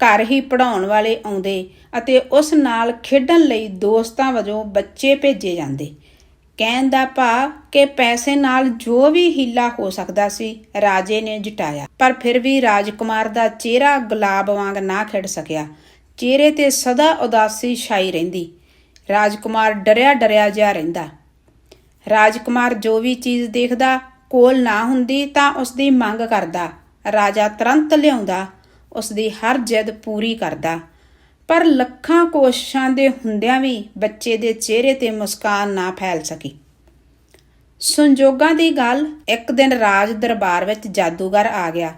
ਘਰ ਹੀ ਪੜਾਉਣ ਵਾਲੇ ਆਉਂਦੇ ਅਤੇ ਉਸ ਨਾਲ ਖੇਡਣ ਲਈ ਦੋਸਤਾਂ ਵਜੋਂ ਬੱਚੇ ਭੇਜੇ ਜਾਂਦੇ। ਕਹਿਣ ਦਾ ਭਾਵ ਕਿ ਪੈਸੇ ਨਾਲ ਜੋ ਵੀ ਹੀਲਾ ਹੋ ਸਕਦਾ ਸੀ, ਰਾਜੇ ਨੇ ਜਟਾਇਆ। ਪਰ ਫਿਰ ਵੀ ਰਾਜਕੁਮਾਰ ਦਾ ਚਿਹਰਾ ਗੁਲਾਬ ਵਾਂਗ ਨਾ ਖਿੜ ਸਕਿਆ। ਚਿਹਰੇ ਤੇ ਸਦਾ ਉਦਾਸੀ ਛਾਈ ਰਹਿੰਦੀ। ਰਾਜਕੁਮਾਰ ਡਰਿਆ ਡਰਿਆ ਜਿਹਾ ਰਹਿੰਦਾ। ਰਾਜਕੁਮਾਰ ਜੋ ਵੀ ਚੀਜ਼ ਦੇਖਦਾ, ਕੋਲ ਨਾ ਹੁੰਦੀ ਤਾਂ ਉਸ ਦੀ ਮੰਗ ਕਰਦਾ। ਰਾਜਾ ਤੁਰੰਤ ਲਿਆਉਂਦਾ ਉਸ ਦੀ ਹਰ ਜਿੱਦ ਪੂਰੀ ਕਰਦਾ। ਪਰ ਲੱਖਾਂ ਕੋਸ਼ਿਸ਼ਾਂ ਦੇ ਹੁੰਦਿਆਂ ਵੀ ਬੱਚੇ ਦੇ ਚਿਹਰੇ ਤੇ ਮੁਸਕਾਨ ਨਾ ਫੈਲ ਸਕੀ। ਸੰਜੋਗਾਂ ਦੀ ਗੱਲ, ਇੱਕ ਦਿਨ ਰਾਜ ਦਰਬਾਰ ਵਿੱਚ ਜਾਦੂਗਰ ਆ ਗਿਆ।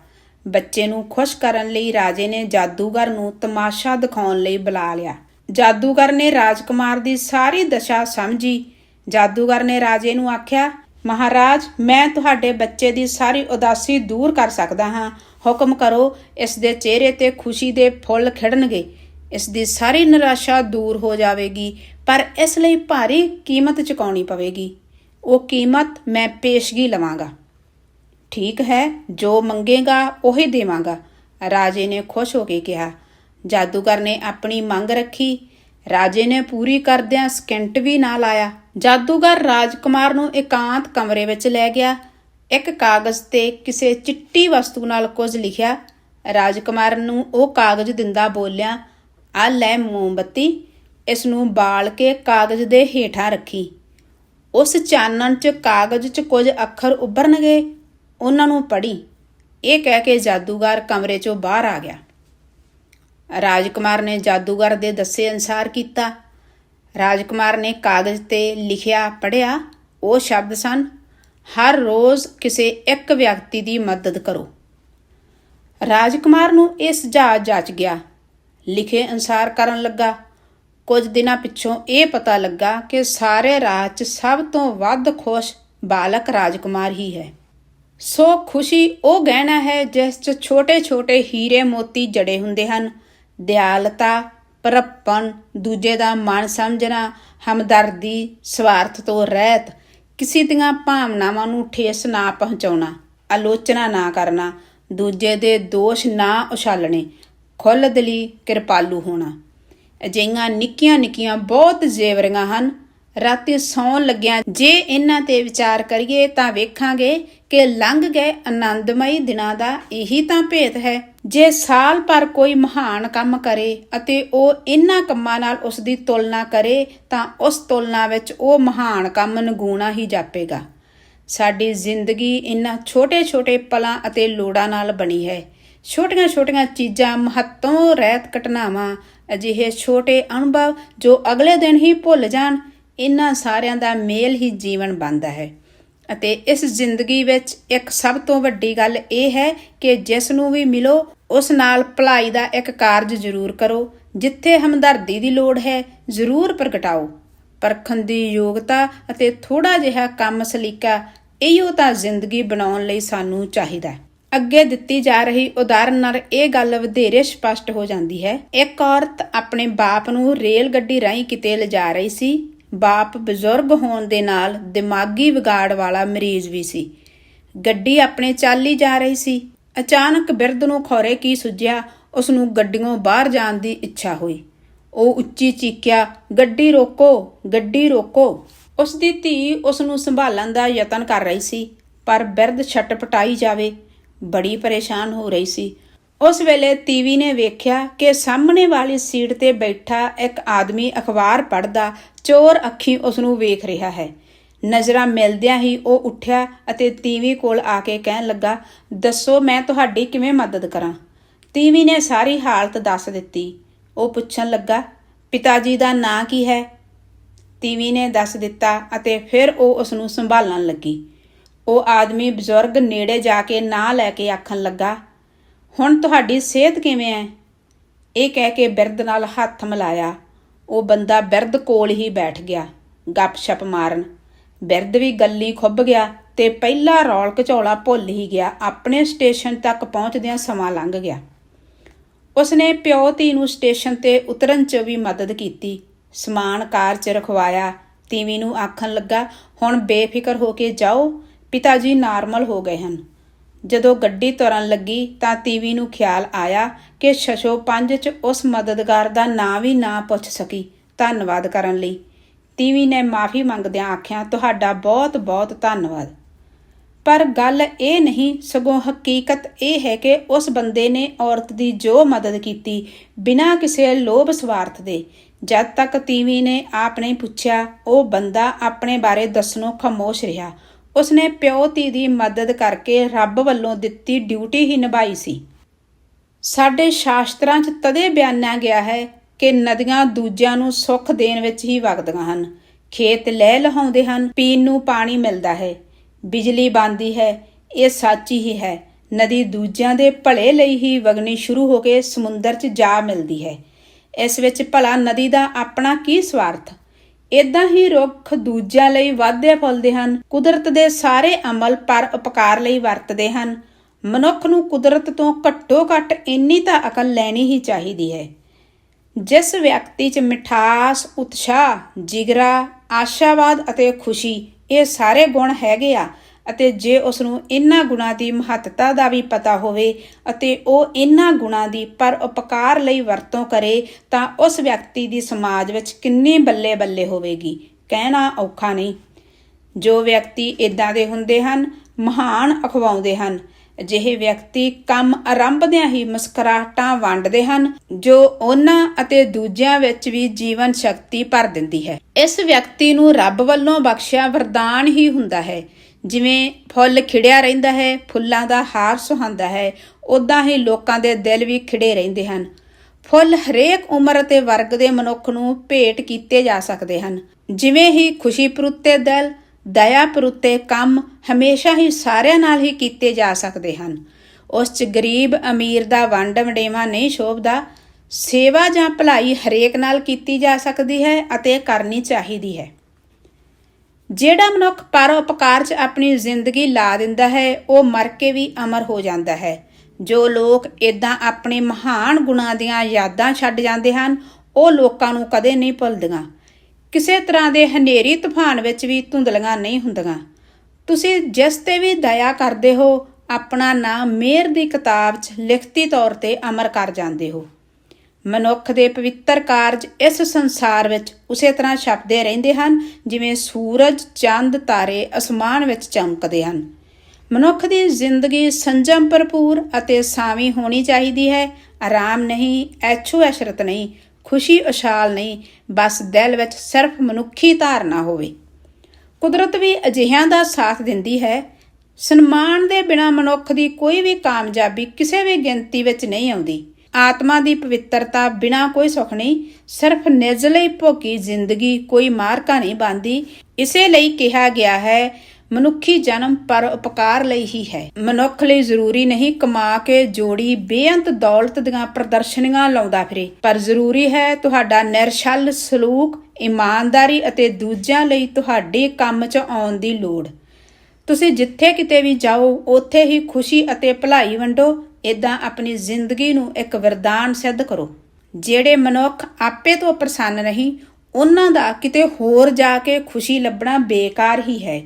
ਬੱਚੇ ਨੂੰ ਖੁਸ਼ ਕਰਨ ਲਈ ਰਾਜੇ ਨੇ ਜਾਦੂਗਰ ਨੂੰ ਤਮਾਸ਼ਾ ਦਿਖਾਉਣ ਲਈ ਬੁਲਾ ਲਿਆ। ਜਾਦੂਗਰ ਨੇ ਰਾਜਕੁਮਾਰ ਦੀ ਸਾਰੀ ਦਸ਼ਾ ਸਮਝੀ। ਜਾਦੂਗਰ ਨੇ ਰਾਜੇ ਨੂੰ ਆਖਿਆ, ਮਹਾਰਾਜ, ਮੈਂ ਤੁਹਾਡੇ ਬੱਚੇ ਦੀ ਸਾਰੀ ਉਦਾਸੀ ਦੂਰ ਕਰ ਸਕਦਾ ਹਾਂ। ਹੁਕਮ ਕਰੋ, ਇਸ ਦੇ ਚਿਹਰੇ ਤੇ ਖੁਸ਼ੀ ਦੇ ਫੁੱਲ ਖਿੜਨਗੇ। ਇਸ ਦੀ ਸਾਰੀ ਨਿਰਾਸ਼ਾ ਦੂਰ ਹੋ ਜਾਵੇਗੀ, ਪਰ ਇਸ ਲਈ ਭਾਰੀ ਕੀਮਤ ਚੁਕਾਉਣੀ ਪਵੇਗੀ। ਉਹ ਕੀਮਤ ਮੈਂ ਪੇਸ਼ਗੀ ਲਵਾਂਗਾ। ਠੀਕ ਹੈ, ਜੋ ਮੰਗੇਗਾ ਉਹੀ ਦੇਵਾਂਗਾ, ਰਾਜੇ ਨੇ ਖੁਸ਼ ਹੋ ਕੇ ਕਿਹਾ। ਜਾਦੂਗਰ ਨੇ ਆਪਣੀ ਮੰਗ ਰੱਖੀ। ਰਾਜੇ ਨੇ ਪੂਰੀ ਕਰਦਿਆਂ ਸਕਿੰਟ ਵੀ ਨਾ ਲਾਇਆ। ਜਾਦੂਗਰ ਰਾਜਕੁਮਾਰ ਨੂੰ ਇਕਾਂਤ ਕਮਰੇ ਵਿੱਚ ਲੈ ਗਿਆ। ਇੱਕ ਕਾਗਜ਼ ਤੇ ਕਿਸੇ ਚਿੱਟੀ ਵਸਤੂ ਨਾਲ ਕੁਝ ਲਿਖਿਆ। ਰਾਜਕੁਮਾਰ ਨੂੰ ਉਹ ਕਾਗਜ਼ ਦਿੰਦਾ ਬੋਲਿਆ ਆ ਲੈ ਮੋਮਬੱਤੀ ਇਸ ਨੂੰ ਬਾਲ ਕੇ ਕਾਗਜ਼ ਦੇ ਹੇਠਾਂ ਰੱਖੀ। ਉਸ ਚਾਨਣ 'ਚ ਕਾਗਜ਼ 'ਚ ਕੁਝ ਅੱਖਰ ਉੱਭਰਨਗੇ, ਉਹਨਾਂ ਨੂੰ ਪੜ੍ਹੀ। ਇਹ ਕਹਿ ਕੇ ਜਾਦੂਗਰ ਕਮਰੇ 'ਚੋਂ ਬਾਹਰ ਆ ਗਿਆ। ਰਾਜਕੁਮਾਰ ਨੇ ਜਾਦੂਗਰ ਦੇ ਦੱਸੇ ਅਨਸਾਰ ਕੀਤਾ। ਰਾਜਕੁਮਾਰ ਨੇ ਕਾਗਜ਼ ਤੇ ਲਿਖਿਆ ਪੜਿਆ ਉਹ ਸ਼ਬਦ ਸਨ, ਹਰ ਰੋਜ਼ ਕਿਸੇ ਇੱਕ ਵਿਅਕਤੀ ਦੀ ਮਦਦ ਕਰੋ। ਰਾਜਕੁਮਾਰ ਨੂੰ ਇਹ ਸੁਝਾਅ ਜਚ ਗਿਆ। ਲਿਖੇ ਅਨਸਾਰ ਕਰਨ ਲੱਗਾ। ਕੁਝ ਦਿਨਾਂ ਪਿੱਛੋਂ ਇਹ ਪਤਾ ਲੱਗਾ ਕਿ ਸਾਰੇ ਰਾਜ 'ਚ ਸਭ ਤੋਂ ਵੱਧ ਖੁਸ਼ ਬਾਲਕ ਰਾਜਕੁਮਾਰ ਹੀ ਹੈ। ਸੋ ਖੁਸ਼ੀ ਉਹ ਗਹਿਣਾ ਹੈ ਜਿਸ 'ਚ ਛੋਟੇ-ਛੋਟੇ ਹੀਰੇ ਮੋਤੀ ਜੜੇ ਹੁੰਦੇ ਹਨ। ਦਿਆਲਤਾ ਪਰਪਨ ਦੂਜੇ ਦਾ ਮਨ ਸਮਝਣਾ, ਹਮਦਰਦੀ, ਸਵਾਰਥ ਤੋਂ ਰਹਿਤ, ਕਿਸੇ ਦੀਆਂ ਭਾਵਨਾਵਾਂ ਨੂੰ ਠੇਸ ਨਾ ਪਹੁੰਚਾਉਣਾ, ਆਲੋਚਨਾ ਨਾ ਕਰਨਾ, ਦੂਜੇ ਦੇ ਦੋਸ਼ ਨਾ ਉਛਾਲਣੇ ਖੁੱਲ੍ਹਦਲੀ ਕਿਰਪਾਲੂ ਹੋਣਾ। ਅਜਿਹੀਆਂ ਨਿੱਕੀਆਂ ਨਿੱਕੀਆਂ ਬਹੁਤ ਜ਼ੇਵਰੀਆਂ ਹਨ। ਰਾਤੀ ਸੌਣ ਲੱਗਿਆਂ ਜੇ ਇਹਨਾਂ ਤੇ ਵਿਚਾਰ ਕਰੀਏ ਤਾਂ ਵੇਖਾਂਗੇ ਕਿ ਲੰਘ ਗਏ ਆਨੰਦਮਈ ਦਿਨਾਂ ਦਾ ਇਹੀ ਤਾਂ ਭੇਤ ਹੈ। ਜੇ ਸਾਲ ਪਰ ਕੋਈ ਮਹਾਨ ਕੰਮ ਕਰੇ ਅਤੇ ਉਹ ਇਹਨਾਂ ਕੰਮਾਂ ਨਾਲ ਉਸ ਦੀ ਤੁਲਨਾ ਕਰੇ ਤਾਂ ਉਸ ਤੁਲਨਾ ਵਿੱਚ ਉਹ ਮਹਾਨ ਕੰਮ ਨਗੂਣਾ ਹੀ ਜਾਪੇਗਾ। ਸਾਡੀ ਜ਼ਿੰਦਗੀ ਇਹਨਾਂ ਛੋਟੇ-ਛੋਟੇ ਪਲਾਂ ਅਤੇ ਲੋੜਾਂ ਨਾਲ ਬਣੀ ਹੈ। ਛੋਟੀਆਂ-ਛੋਟੀਆਂ ਚੀਜ਼ਾਂ ਮਹੱਤੋਂ ਰਹਿਤ ਘਟਨਾਵਾਂ ਅਜਿਹੇ ਛੋਟੇ ਅਨੁਭਵ ਜੋ ਅਗਲੇ ਦਿਨ ਹੀ ਭੁੱਲ ਜਾਣ ਇਹਨਾਂ ਸਾਰਿਆਂ ਦਾ ਮੇਲ ਹੀ ਜੀਵਨ ਬਣਦਾ ਹੈ। ਅਤੇ ਇਸ ਜ਼ਿੰਦਗੀ ਵਿੱਚ ਇੱਕ ਸਭ ਤੋਂ ਵੱਡੀ ਗੱਲ ਇਹ ਹੈ ਕਿ ਜਿਸ ਨੂੰ ਵੀ ਮਿਲੋ, ਉਸ ਨਾਲ ਭਲਾਈ ਦਾ ਇੱਕ ਕਾਰਜ ਜ਼ਰੂਰ ਕਰੋ, ਜਿੱਥੇ ਹਮਦਰਦੀ ਦੀ ਲੋੜ ਹੈ, ਜ਼ਰੂਰ ਪ੍ਰਗਟਾਓ। ਪਰਖਣ ਦੀ ਯੋਗਤਾ ਅਤੇ ਥੋੜਾ ਜਿਹਾ ਕੰਮ ਸਲੀਕਾ ਇਹੋ ਤਾਂ ਜ਼ਿੰਦਗੀ ਬਣਾਉਣ ਲਈ ਸਾਨੂੰ ਚਾਹੀਦਾ ਅੱਗੇ ਦਿੱਤੀ ਜਾ ਰਹੀ ਉਦਾਹਰਨ ਨਾਲ ਇਹ ਗੱਲ ਵਧੇਰੇ ਸਪਸ਼ਟ ਹੋ ਜਾਂਦੀ ਹੈ। ਇੱਕ ਔਰਤ ਆਪਣੇ ਬਾਪ ਨੂੰ ਰੇਲ ਗੱਡੀ ਰਾਹੀਂ ਕਿਤੇ ਲਿਜਾ ਰਹੀ ਸੀ। ਬਾਪ ਬਜ਼ੁਰਗ ਹੋਣ ਦੇ ਨਾਲ ਦਿਮਾਗੀ ਵਿਗਾੜ ਵਾਲਾ ਮਰੀਜ਼ ਵੀ ਸੀ। ਗੱਡੀ ਆਪਣੇ ਚਾਲੀ ਜਾ ਰਹੀ ਸੀ। ਅਚਾਨਕ ਬਿਰਧ ਨੂੰ ਖੋਰੇ ਕੀ ਸੁੱਜਿਆ ਉਸ ਨੂੰ ਗੱਡੀਆਂ ਬਾਹਰ ਜਾਣ ਦੀ ਇੱਛਾ ਹੋਈ। ਉਹ ਉੱਚੀ ਚੀਕਿਆ, ਗੱਡੀ ਰੋਕੋ ਗੱਡੀ ਰੋਕੋ। ਉਸ ਦੀ ਧੀ ਉਸ ਨੂੰ ਸੰਭਾਲਣ ਦਾ ਯਤਨ ਕਰ ਰਹੀ ਸੀ, ਪਰ ਬਿਰਧ ਛਟਪਟਾਈ ਜਾਵੇ। ਬੜੀ ਪਰੇਸ਼ਾਨ ਹੋ ਰਹੀ ਸੀ। ਉਸ ਵੇਲੇ ਟੀਵੀ ਨੇ ਵੇਖਿਆ ਕਿ ਸਾਹਮਣੇ ਵਾਲੀ ਸੀਟ ਤੇ ਬੈਠਾ ਇੱਕ ਆਦਮੀ ਅਖਬਾਰ ਪੜ੍ਹਦਾ ਚੋਰ ਅੱਖੀ ਉਸ ਨੂੰ ਵੇਖ ਰਿਹਾ ਹੈ। ਨਜ਼ਰਾਂ ਮਿਲਦਿਆਂ ਹੀ ਉਹ ਉੱਠਿਆ ਅਤੇ ਟੀਵੀ ਕੋਲ ਆ ਕੇ ਕਹਿਣ ਲੱਗਾ, ਦੱਸੋ ਮੈਂ ਤੁਹਾਡੀ ਕਿਵੇਂ ਮਦਦ ਕਰਾਂ? ਟੀਵੀ ਨੇ ਸਾਰੀ ਹਾਲਤ ਦੱਸ ਦਿੱਤੀ। ਉਹ ਪੁੱਛਣ ਲੱਗਾ ਪਿਤਾ ਜੀ ਦਾ ਨਾਂ ਕੀ ਹੈ? ਟੀਵੀ ਨੇ ਦੱਸ ਦਿੱਤਾ ਅਤੇ ਫਿਰ ਉਹ ਉਸ ਨੂੰ ਸੰਭਾਲਣ ਲੱਗੀ। ਉਹ ਆਦਮੀ ਬਜ਼ੁਰਗ ਨੇੜੇ ਜਾ ਕੇ ਨਾਂ ਲੈ ਕੇ ਆਖਣ ਲੱਗਾ, ਹੁਣ ਤੁਹਾਡੀ ਸਿਹਤ ਕਿਵੇਂ ਹੈ ਇਹ ਕਹਿ ਕੇ ਬਿਰਦ ਨਾਲ ਹੱਥ ਮਿਲਾਇਆ। ਉਹ ਬੰਦਾ ਬਿਰਦ ਕੋਲ ਹੀ ਬੈਠ ਗਿਆ ਗੱਪ-ਸ਼ਪ ਮਾਰਨ। ਬਿਰਦ ਵੀ ਗੱਲੀ ਖੁੱਭ ਗਿਆ ਤੇ ਪਹਿਲਾ ਰੌਲ ਘਚੌਲਾ ਭੁੱਲ ਹੀ ਗਿਆ, ਆਪਣੇ ਸਟੇਸ਼ਨ ਤੱਕ ਪਹੁੰਚਦਿਆਂ ਸਮਾਂ ਲੰਘ ਗਿਆ। ਉਸਨੇ ਪਿਓ ਧੀ ਨੂੰ ਸਟੇਸ਼ਨ ਤੇ ਉਤਰਨ 'ਚ ਵੀ ਮਦਦ ਕੀਤੀ। ਸਮਾਨ ਕਾਰ 'ਚ ਰਖਵਾਇਆ। ਤੀਵੀ ਨੂੰ ਆਖਣ ਲੱਗਾ, ਹੁਣ ਬੇਫਿਕਰ ਹੋ ਕੇ ਜਾਓ ਪਿਤਾ ਜੀ ਨਾਰਮਲ ਹੋ ਗਏ ਹਨ। ਜਦੋਂ ਗੱਡੀ ਤੁਰਨ ਲੱਗੀ ਤਾਂ ਤੀਵੀ ਨੂੰ ਖਿਆਲ ਆਇਆ ਕਿ ਸ਼ਸ਼ੋ ਪੰਜ 'ਚ ਉਸ ਮਦਦਗਾਰ ਦਾ ਨਾਂ ਵੀ ਨਾ ਪੁੱਛ ਸਕੀ। ਧੰਨਵਾਦ ਕਰਨ ਲਈ। ਤੀਵੀ ਨੇ ਮਾਫੀ ਮੰਗਦਿਆਂ ਆਖਿਆ, ਤੁਹਾਡਾ ਬਹੁਤ ਬਹੁਤ ਧੰਨਵਾਦ। ਪਰ ਗੱਲ ਇਹ ਨਹੀਂ, ਸਗੋਂ ਹਕੀਕਤ ਇਹ ਹੈ ਕਿ ਉਸ ਬੰਦੇ ਨੇ ਔਰਤ ਦੀ ਜੋ ਮਦਦ ਕੀਤੀ ਬਿਨਾਂ ਕਿਸੇ ਲੋਭ ਸਵਾਰਥ ਦੇ, ਜਦ ਤੱਕ ਤੀਵੀ ਨੇ ਆਪ ਨਹੀਂ ਪੁੱਛਿਆ, ਉਹ ਬੰਦਾ ਆਪਣੇ ਬਾਰੇ ਦੱਸਣੋਂ ਖਾਮੋਸ਼ ਰਿਹਾ। ਉਸਨੇ ਪਿਓ ਧੀ ਦੀ ਮਦਦ ਕਰਕੇ ਰੱਬ ਵੱਲੋਂ ਦਿੱਤੀ ਡਿਊਟੀ ਹੀ ਨਿਭਾਈ ਸੀ। ਸਾਡੇ ਸ਼ਾਸਤਰਾਂ 'ਚ ਤਦੇ ਬਿਆਨਿਆ ਗਿਆ ਹੈ ਕਿ ਨਦੀਆਂ ਦੂਜਿਆਂ ਨੂੰ ਸੁੱਖ ਦੇਣ ਵਿੱਚ ਹੀ ਵਗਦੀਆਂ ਹਨ। ਖੇਤ ਲੈ ਲਹਾਉਂਦੇ ਹਨ, ਪੀਣ ਨੂੰ ਪਾਣੀ ਮਿਲਦਾ ਹੈ। ਬਿਜਲੀ ਬੰਦੀ ਹੈ, ਇਹ ਸੱਚ ਹੀ ਹੈ। ਨਦੀ ਦੂਜਿਆਂ ਦੇ ਭਲੇ ਲਈ ਹੀ ਵਗਣੀ ਸ਼ੁਰੂ ਹੋ ਕੇ ਸਮੁੰਦਰ 'ਚ ਜਾ ਮਿਲਦੀ ਹੈ। ਇਸ ਵਿੱਚ ਭਲਾ ਨਦੀ ਦਾ ਆਪਣਾ ਕੀ ਸਵਾਰਥ? ਇਦਾਂ ਹੀ ਰੁੱਖ ਦੂਜਿਆਂ ਲਈ ਵਾਧੇ ਫੁੱਲਦੇ ਹਨ, ਕੁਦਰਤ ਦੇ ਸਾਰੇ ਅਮਲ ਪਰ ਉਪਕਾਰ ਲਈ ਵਰਤਦੇ ਹਨ। ਮਨੁੱਖ ਨੂੰ ਕੁਦਰਤ ਤੋਂ ਘੱਟੋ ਘੱਟ ਇੰਨੀ ਤਾਂ ਅਕਲ ਲੈਣੀ ਹੀ ਚਾਹੀਦੀ ਹੈ। ਜਿਸ ਵਿਅਕਤੀ 'ਚ ਮਿਠਾਸ, ਉਤਸ਼ਾਹ, ਜਿਗਰਾ, ਆਸ਼ਾਵਾਦ ਅਤੇ ਖੁਸ਼ੀ ਇਹ ਸਾਰੇ ਗੁਣ ਹੈਗੇ ਆ ਅਤੇ ਜੇ ਉਸ ਨੂੰ ਇਨ੍ਹਾਂ ਗੁਣਾਂ ਦੀ ਮਹੱਤਤਾ ਦਾ ਵੀ ਪਤਾ ਹੋਵੇ ਅਤੇ ਉਹ ਇਨ੍ਹਾਂ ਗੁਣਾਂ ਦੀ ਪਰ ਉਪਕਾਰ ਲਈ ਵਰਤੋਂ ਕਰੇ, ਤਾਂ ਉਸ ਵਿਅਕਤੀ ਦੀ ਸਮਾਜ ਵਿੱਚ ਕਿੰਨੀ ਬੱਲੇ ਬੱਲੇ ਹੋਵੇਗੀ? ਕਹਿਣਾ ਔਖਾ ਨਹੀਂ। ਜੋ ਵਿਅਕਤੀ ਇਦਾਂ ਦੇ ਹੁੰਦੇ ਹਨ, ਮਹਾਨ ਅਖਵਾਉਂਦੇ ਹਨ। ਅਜਿਹੇ ਵਿਅਕਤੀ ਕੰਮ ਆਰੰਭਦਿਆਂ ਹੀ ਮੁਸਕਰਾਹਟਾਂ ਵੰਡਦੇ ਹਨ, ਜੋ ਉਹਨਾਂ ਅਤੇ ਦੂਜਿਆਂ ਵਿੱਚ ਵੀ ਜੀਵਨ ਸ਼ਕਤੀ ਭਰ ਦਿੰਦੀ ਹੈ। ਇਸ ਵਿਅਕਤੀ ਨੂੰ ਰੱਬ ਵੱਲੋਂ ਬਖਸ਼ਿਆ ਵਰਦਾਨ ਹੀ ਹੁੰਦਾ ਹੈ। ਜਿਵੇਂ ਫੁੱਲ ਖਿੜਿਆ ਰਹਿੰਦਾ ਹੈ, ਫੁੱਲਾਂ ਦਾ ਹਾਰ ਸੁਹਾਂਦਾ ਹੈ ਉਦਾਂ ਹੀ ਲੋਕਾਂ ਦੇ ਦਿਲ ਵੀ ਖਿੜੇ ਰਹਿੰਦੇ ਹਨ। ਫੁੱਲ ਹਰੇਕ ਉਮਰ ਅਤੇ ਵਰਗ ਦੇ ਮਨੁੱਖ ਨੂੰ ਭੇਟ ਕੀਤੇ ਜਾ ਸਕਦੇ ਹਨ। ਜਿਵੇਂ ਹੀ ਖੁਸ਼ੀ ਪਰੁੱਤੇ ਦਿਲ, ਦਇਆ ਪਰੁੱਤੇ ਕੰਮ ਹਮੇਸ਼ਾ ਹੀ ਸਾਰਿਆਂ ਨਾਲ ਹੀ ਕੀਤੇ ਜਾ ਸਕਦੇ ਹਨ। ਉਸ 'ਚ ਗਰੀਬ ਅਮੀਰ ਦਾ ਵੰਡ ਵਡੇਵਾ ਨਹੀਂ ਸ਼ੋਭਦਾ। ਸੇਵਾ ਜਾਂ ਭਲਾਈ ਹਰੇਕ ਨਾਲ ਕੀਤੀ ਜਾ ਸਕਦੀ ਹੈ ਅਤੇ ਕਰਨੀ ਚਾਹੀਦੀ ਹੈ। ਜਿਹੜਾ ਮਨੁੱਖ ਪਰਉਪਕਾਰ 'ਚ ਆਪਣੀ ਜ਼ਿੰਦਗੀ ਲਾ ਦਿੰਦਾ ਹੈ, ਉਹ ਮਰ ਕੇ ਵੀ ਅਮਰ ਹੋ ਜਾਂਦਾ ਹੈ। ਜੋ ਲੋਕ ਇਦਾਂ ਆਪਣੇ ਮਹਾਨ ਗੁਣਾਂ ਦੀਆਂ ਯਾਦਾਂ ਛੱਡ ਜਾਂਦੇ ਹਨ, ਉਹ ਲੋਕਾਂ ਨੂੰ ਕਦੇ ਨਹੀਂ ਭੁੱਲਦੀਆਂ। ਕਿਸੇ ਤਰ੍ਹਾਂ ਦੇ ਹਨੇਰੀ ਤੂਫਾਨ ਵਿੱਚ ਵੀ ਧੁੰਦਲੀਆਂ ਨਹੀਂ ਹੁੰਦੀਆਂ। ਤੁਸੀਂ ਜਿਸ ਤੇ ਵੀ ਦਇਆ ਕਰਦੇ ਹੋ, ਆਪਣਾ ਨਾਮ ਮਿਹਰ ਦੀ ਕਿਤਾਬ 'ਚ ਲਿਖਤੀ ਤੌਰ ਤੇ ਅਮਰ ਕਰ ਜਾਂਦੇ ਹੋ। ਮਨੁੱਖ ਦੇ ਪਵਿੱਤਰ ਕਾਰਜ ਇਸ ਸੰਸਾਰ ਵਿੱਚ ਉਸੇ ਤਰ੍ਹਾਂ ਛਪਦੇ ਰਹਿੰਦੇ ਹਨ, ਜਿਵੇਂ ਸੂਰਜ, ਚੰਦ, ਤਾਰੇ ਅਸਮਾਨ ਵਿੱਚ ਚਮਕਦੇ ਹਨ। ਮਨੁੱਖ ਦੀ ਜ਼ਿੰਦਗੀ ਸੰਜਮ ਭਰਪੂਰ ਅਤੇ ਸਾਵੀ ਹੋਣੀ ਚਾਹੀਦੀ ਹੈ। ਆਰਾਮ ਨਹੀਂ, ਐਛੋ ਐਸ਼ਰਤ ਨਹੀਂ, ਖੁਸ਼ੀ ਉਛਾਲ ਨਹੀਂ, ਬਸ ਦਿਲ ਵਿੱਚ ਸਿਰਫ ਮਨੁੱਖੀ ਧਾਰਨਾ ਹੋਵੇ। ਕੁਦਰਤ ਵੀ ਅਜਿਹਿਆਂ ਦਾ ਸਾਥ ਦਿੰਦੀ ਹੈ। ਸਨਮਾਨ ਦੇ ਬਿਨਾ ਮਨੁੱਖ ਦੀ ਕੋਈ ਵੀ ਕਾਮਯਾਬੀ ਕਿਸੇ ਵੀ ਗਿਣਤੀ ਵਿੱਚ ਨਹੀਂ ਆਉਂਦੀ। ਆਤਮਾ ਦੀ ਪਵਿੱਤਰਤਾ ਬਿਨਾ ਕੋਈ ਸੁੱਖ ਨਹੀਂ, ਸਿਰਫ ਨਿਜਲੀ ਭੋਗੀ ਜ਼ਿੰਦਗੀ ਕੋਈ ਮਾਰਕਾ ਨਹੀਂ ਬੰਦੀ ਇਸੇ ਲਈ ਕਿਹਾ ਗਿਆ ਹੈ, ਮਨੁੱਖੀ ਜਨਮ ਪਰ ਉਪਕਾਰ ਲਈ ਹੀ ਹੈ। ਮਨੁੱਖ ਲਈ ਜ਼ਰੂਰੀ ਨਹੀਂ ਕਮਾ ਕੇ ਜੋੜੀ ਬੇਅੰਤ ਦੌਲਤ ਦੀਆਂ ਪ੍ਰਦਰਸ਼ਨੀਆਂ ਲਾਉਂਦਾ ਫਿਰੇ, ਪਰ ਜ਼ਰੂਰੀ ਹੈ ਤੁਹਾਡਾ ਨਿਰਸ਼ਲ ਸਲੂਕ, ਇਮਾਨਦਾਰੀ ਅਤੇ ਦੂਜਿਆਂ ਲਈ ਤੁਹਾਡੇ ਕੰਮ 'ਚ ਆਉਣ ਦੀ ਲੋੜ। ਤੁਸੀਂ ਜਿੱਥੇ ਕਿਤੇ ਵੀ ਜਾਓ, ਉੱਥੇ ਹੀ ਖੁਸ਼ੀ ਅਤੇ ਭਲਾਈ ਵੰਡੋ। ਇਦਾਂ ਆਪਣੀ ਜ਼ਿੰਦਗੀ ਨੂੰ ਇੱਕ ਵਰਦਾਨ ਸਿੱਧ ਕਰੋ। ਜਿਹੜੇ ਮਨੁੱਖ ਆਪੇ ਤੋਂ ਪ੍ਰਸੰਨ ਨਹੀਂ, ਉਹਨਾਂ ਦਾ ਕਿਤੇ ਹੋਰ ਜਾ ਕੇ ਖੁਸ਼ੀ ਲੱਭਣਾ ਬੇਕਾਰ ਹੀ ਹੈ।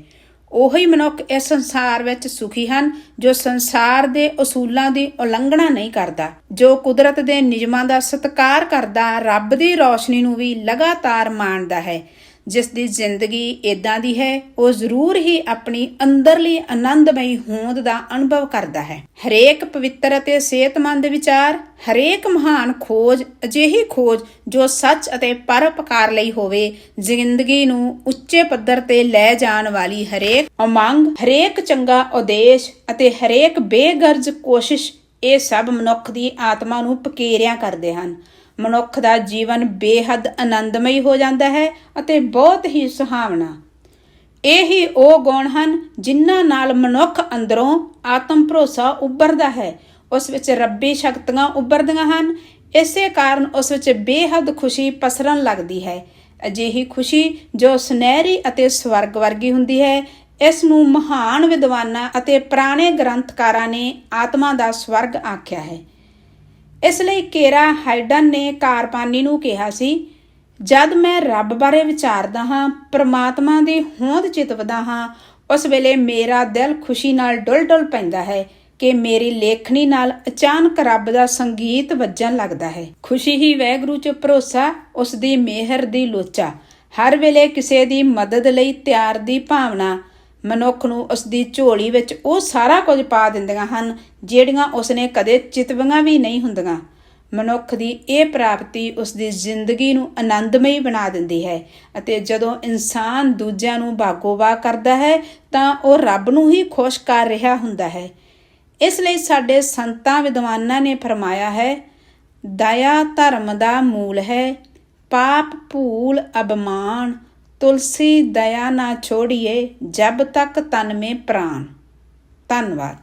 ਉਹੀ ਮਨੁੱਖ ਇਸ ਸੰਸਾਰ ਵਿੱਚ ਸੁਖੀ ਹਨ, ਜੋ ਸੰਸਾਰ ਦੇ ਅਸੂਲਾਂ ਦੀ ਉਲੰਘਣਾ ਨਹੀਂ ਕਰਦਾ, ਜੋ ਕੁਦਰਤ ਦੇ ਨਿਯਮਾਂ ਦਾ ਸਤਿਕਾਰ ਕਰਦਾ, ਰੱਬ ਦੀ ਰੌਸ਼ਨੀ ਨੂੰ ਵੀ ਲਗਾਤਾਰ ਮਾਣਦਾ ਹੈ। ਜਿਸ ਦੀ ਜ਼ਿੰਦਗੀ ਇਦਾਂ ਦੀ ਹੈ, ਉਹ ਜ਼ਰੂਰ ਹੀ ਆਪਣੀ ਅੰਦਰਲੀ ਆਨੰਦਮਈ ਹੋਂਦ ਦਾ ਅਨੁਭਵ ਕਰਦਾ ਹੈ। ਹਰੇਕ ਪਵਿੱਤਰ ਅਤੇ ਸਿਹਤਮੰਦ ਵਿਚਾਰ, ਹਰੇਕ ਮਹਾਨ ਖੋਜ, ਅਜਿਹੀ ਖੋਜ ਜੋ ਸੱਚ ਅਤੇ ਪਰਉਪਕਾਰ ਲਈ ਹੋਵੇ, ਜ਼ਿੰਦਗੀ ਨੂੰ ਉੱਚੇ ਪੱਧਰ ਤੇ ਲੈ ਜਾਣ ਵਾਲੀ ਹਰੇਕ ਉਮੰਗ, ਹਰੇਕ ਚੰਗਾ ਉਦੇਸ਼ ਅਤੇ ਹਰੇਕ ਬੇਗਰਜ਼ ਕੋਸ਼ਿਸ਼ ਇਹ ਸਭ ਮਨੁੱਖ ਦੀ ਆਤਮਾ ਨੂੰ ਪਕੇਰਿਆ ਕਰਦੇ ਹਨ। ਮਨੁੱਖ ਦਾ ਜੀਵਨ ਬੇਹੱਦ ਆਨੰਦਮਈ ਹੋ ਜਾਂਦਾ ਹੈ ਅਤੇ ਬਹੁਤ ਹੀ ਸੁਹਾਵਣਾ। ਇਹ ਹੀ ਉਹ ਗੁਣ ਹਨ ਜਿਨ੍ਹਾਂ ਨਾਲ ਮਨੁੱਖ ਅੰਦਰੋਂ ਆਤਮ ਭਰੋਸਾ ਉੱਭਰਦਾ ਹੈ। ਉਸ ਵਿੱਚ ਰੱਬੀ ਸ਼ਕਤੀਆਂ ਉੱਭਰਦੀਆਂ ਹਨ। ਇਸੇ ਕਾਰਨ ਉਸ ਵਿੱਚ ਬੇਹੱਦ ਖੁਸ਼ੀ ਪਸਰਨ ਲੱਗਦੀ ਹੈ। ਅਜਿਹੀ ਖੁਸ਼ੀ ਜੋ ਸੁਨਹਿਰੀ ਅਤੇ ਸਵਰਗ ਵਰਗੀ ਹੁੰਦੀ ਹੈ, ਇਸ ਨੂੰ ਮਹਾਨ ਵਿਦਵਾਨਾਂ ਅਤੇ ਪੁਰਾਣੇ ਗ੍ਰੰਥਕਾਰਾਂ ਨੇ ਆਤਮਾ ਦਾ ਸਵਰਗ ਆਖਿਆ ਹੈ। ਇਸ ਲਈ ਕੇਰਾ ਹਾਈਡਨ ਨੇ ਕਾਰਪਾਨੀ ਨੂੰ ਕਿਹਾ ਸੀ, ਜਦ ਮੈਂ ਰੱਬ ਬਾਰੇ ਵਿਚਾਰਦਾ ਹਾਂ, ਪ੍ਰਮਾਤਮਾ ਦੀ ਹੋਂਦ ਚਿਤਵਦਾ ਹਾਂ, ਉਸ ਵੇਲੇ ਮੇਰਾ ਦਿਲ ਖੁਸ਼ੀ ਨਾਲ ਡੁੱਲ-ਡੁੱਲ ਪੈਂਦਾ ਹੈ ਕਿ ਮੇਰੀ ਲੇਖਣੀ ਨਾਲ ਅਚਾਨਕ ਰੱਬ ਦਾ ਸੰਗੀਤ ਵੱਜਣ ਲੱਗਦਾ ਹੈ। ਖੁਸ਼ੀ ਹੀ ਵੈਗਰੂ 'ਚ ਭਰੋਸਾ, ਉਸ ਦੀ ਮਿਹਰ ਦੀ ਲੋਚਾ। ਹਰ ਵੇਲੇ ਕਿਸੇ ਦੀ ਮਦਦ ਲਈ ਤਿਆਰ ਦੀ ਭਾਵਨਾ ਮਨੁੱਖ ਨੂੰ ਉਸ ਦੀ ਝੋਲੀ ਵਿੱਚ ਉਹ ਸਾਰਾ ਕੁਝ ਪਾ ਦਿੰਦੀਆਂ ਹਨ, ਜਿਹੜੀਆਂ ਉਸਨੇ ਕਦੇ ਚਿਤਵੀਆਂ ਵੀ ਨਹੀਂ ਹੁੰਦੀਆਂ। ਮਨੁੱਖ ਦੀ ਇਹ ਪ੍ਰਾਪਤੀ ਉਸ ਦੀ ਜ਼ਿੰਦਗੀ ਨੂੰ ਆਨੰਦਮਈ ਬਣਾ ਦਿੰਦੀ ਹੈ ਅਤੇ ਜਦੋਂ ਇਨਸਾਨ ਦੂਜਿਆਂ ਨੂੰ ਬਾਗੋਬਾ ਕਰਦਾ ਹੈ, ਤਾਂ ਉਹ ਰੱਬ ਨੂੰ ਹੀ ਖੁਸ਼ ਕਰ ਰਿਹਾ ਹੁੰਦਾ ਹੈ। ਇਸ ਲਈ ਸਾਡੇ ਸੰਤਾਂ ਵਿਦਵਾਨਾਂ ਨੇ ਫਰਮਾਇਆ ਹੈ, ਦਇਆ ਧਰਮ ਦਾ ਮੂਲ ਹੈ, ਪਾਪ ਭੂਲ ਅਬਮਾਨ ਤੁਲਸੀ ਦਇਆ ਨਾ ਛੋੜੀਏ ਜਬ ਤੱਕ ਤਨ ਮੇ ਪ੍ਰਾਨ ਧੰਨਵਾਦ।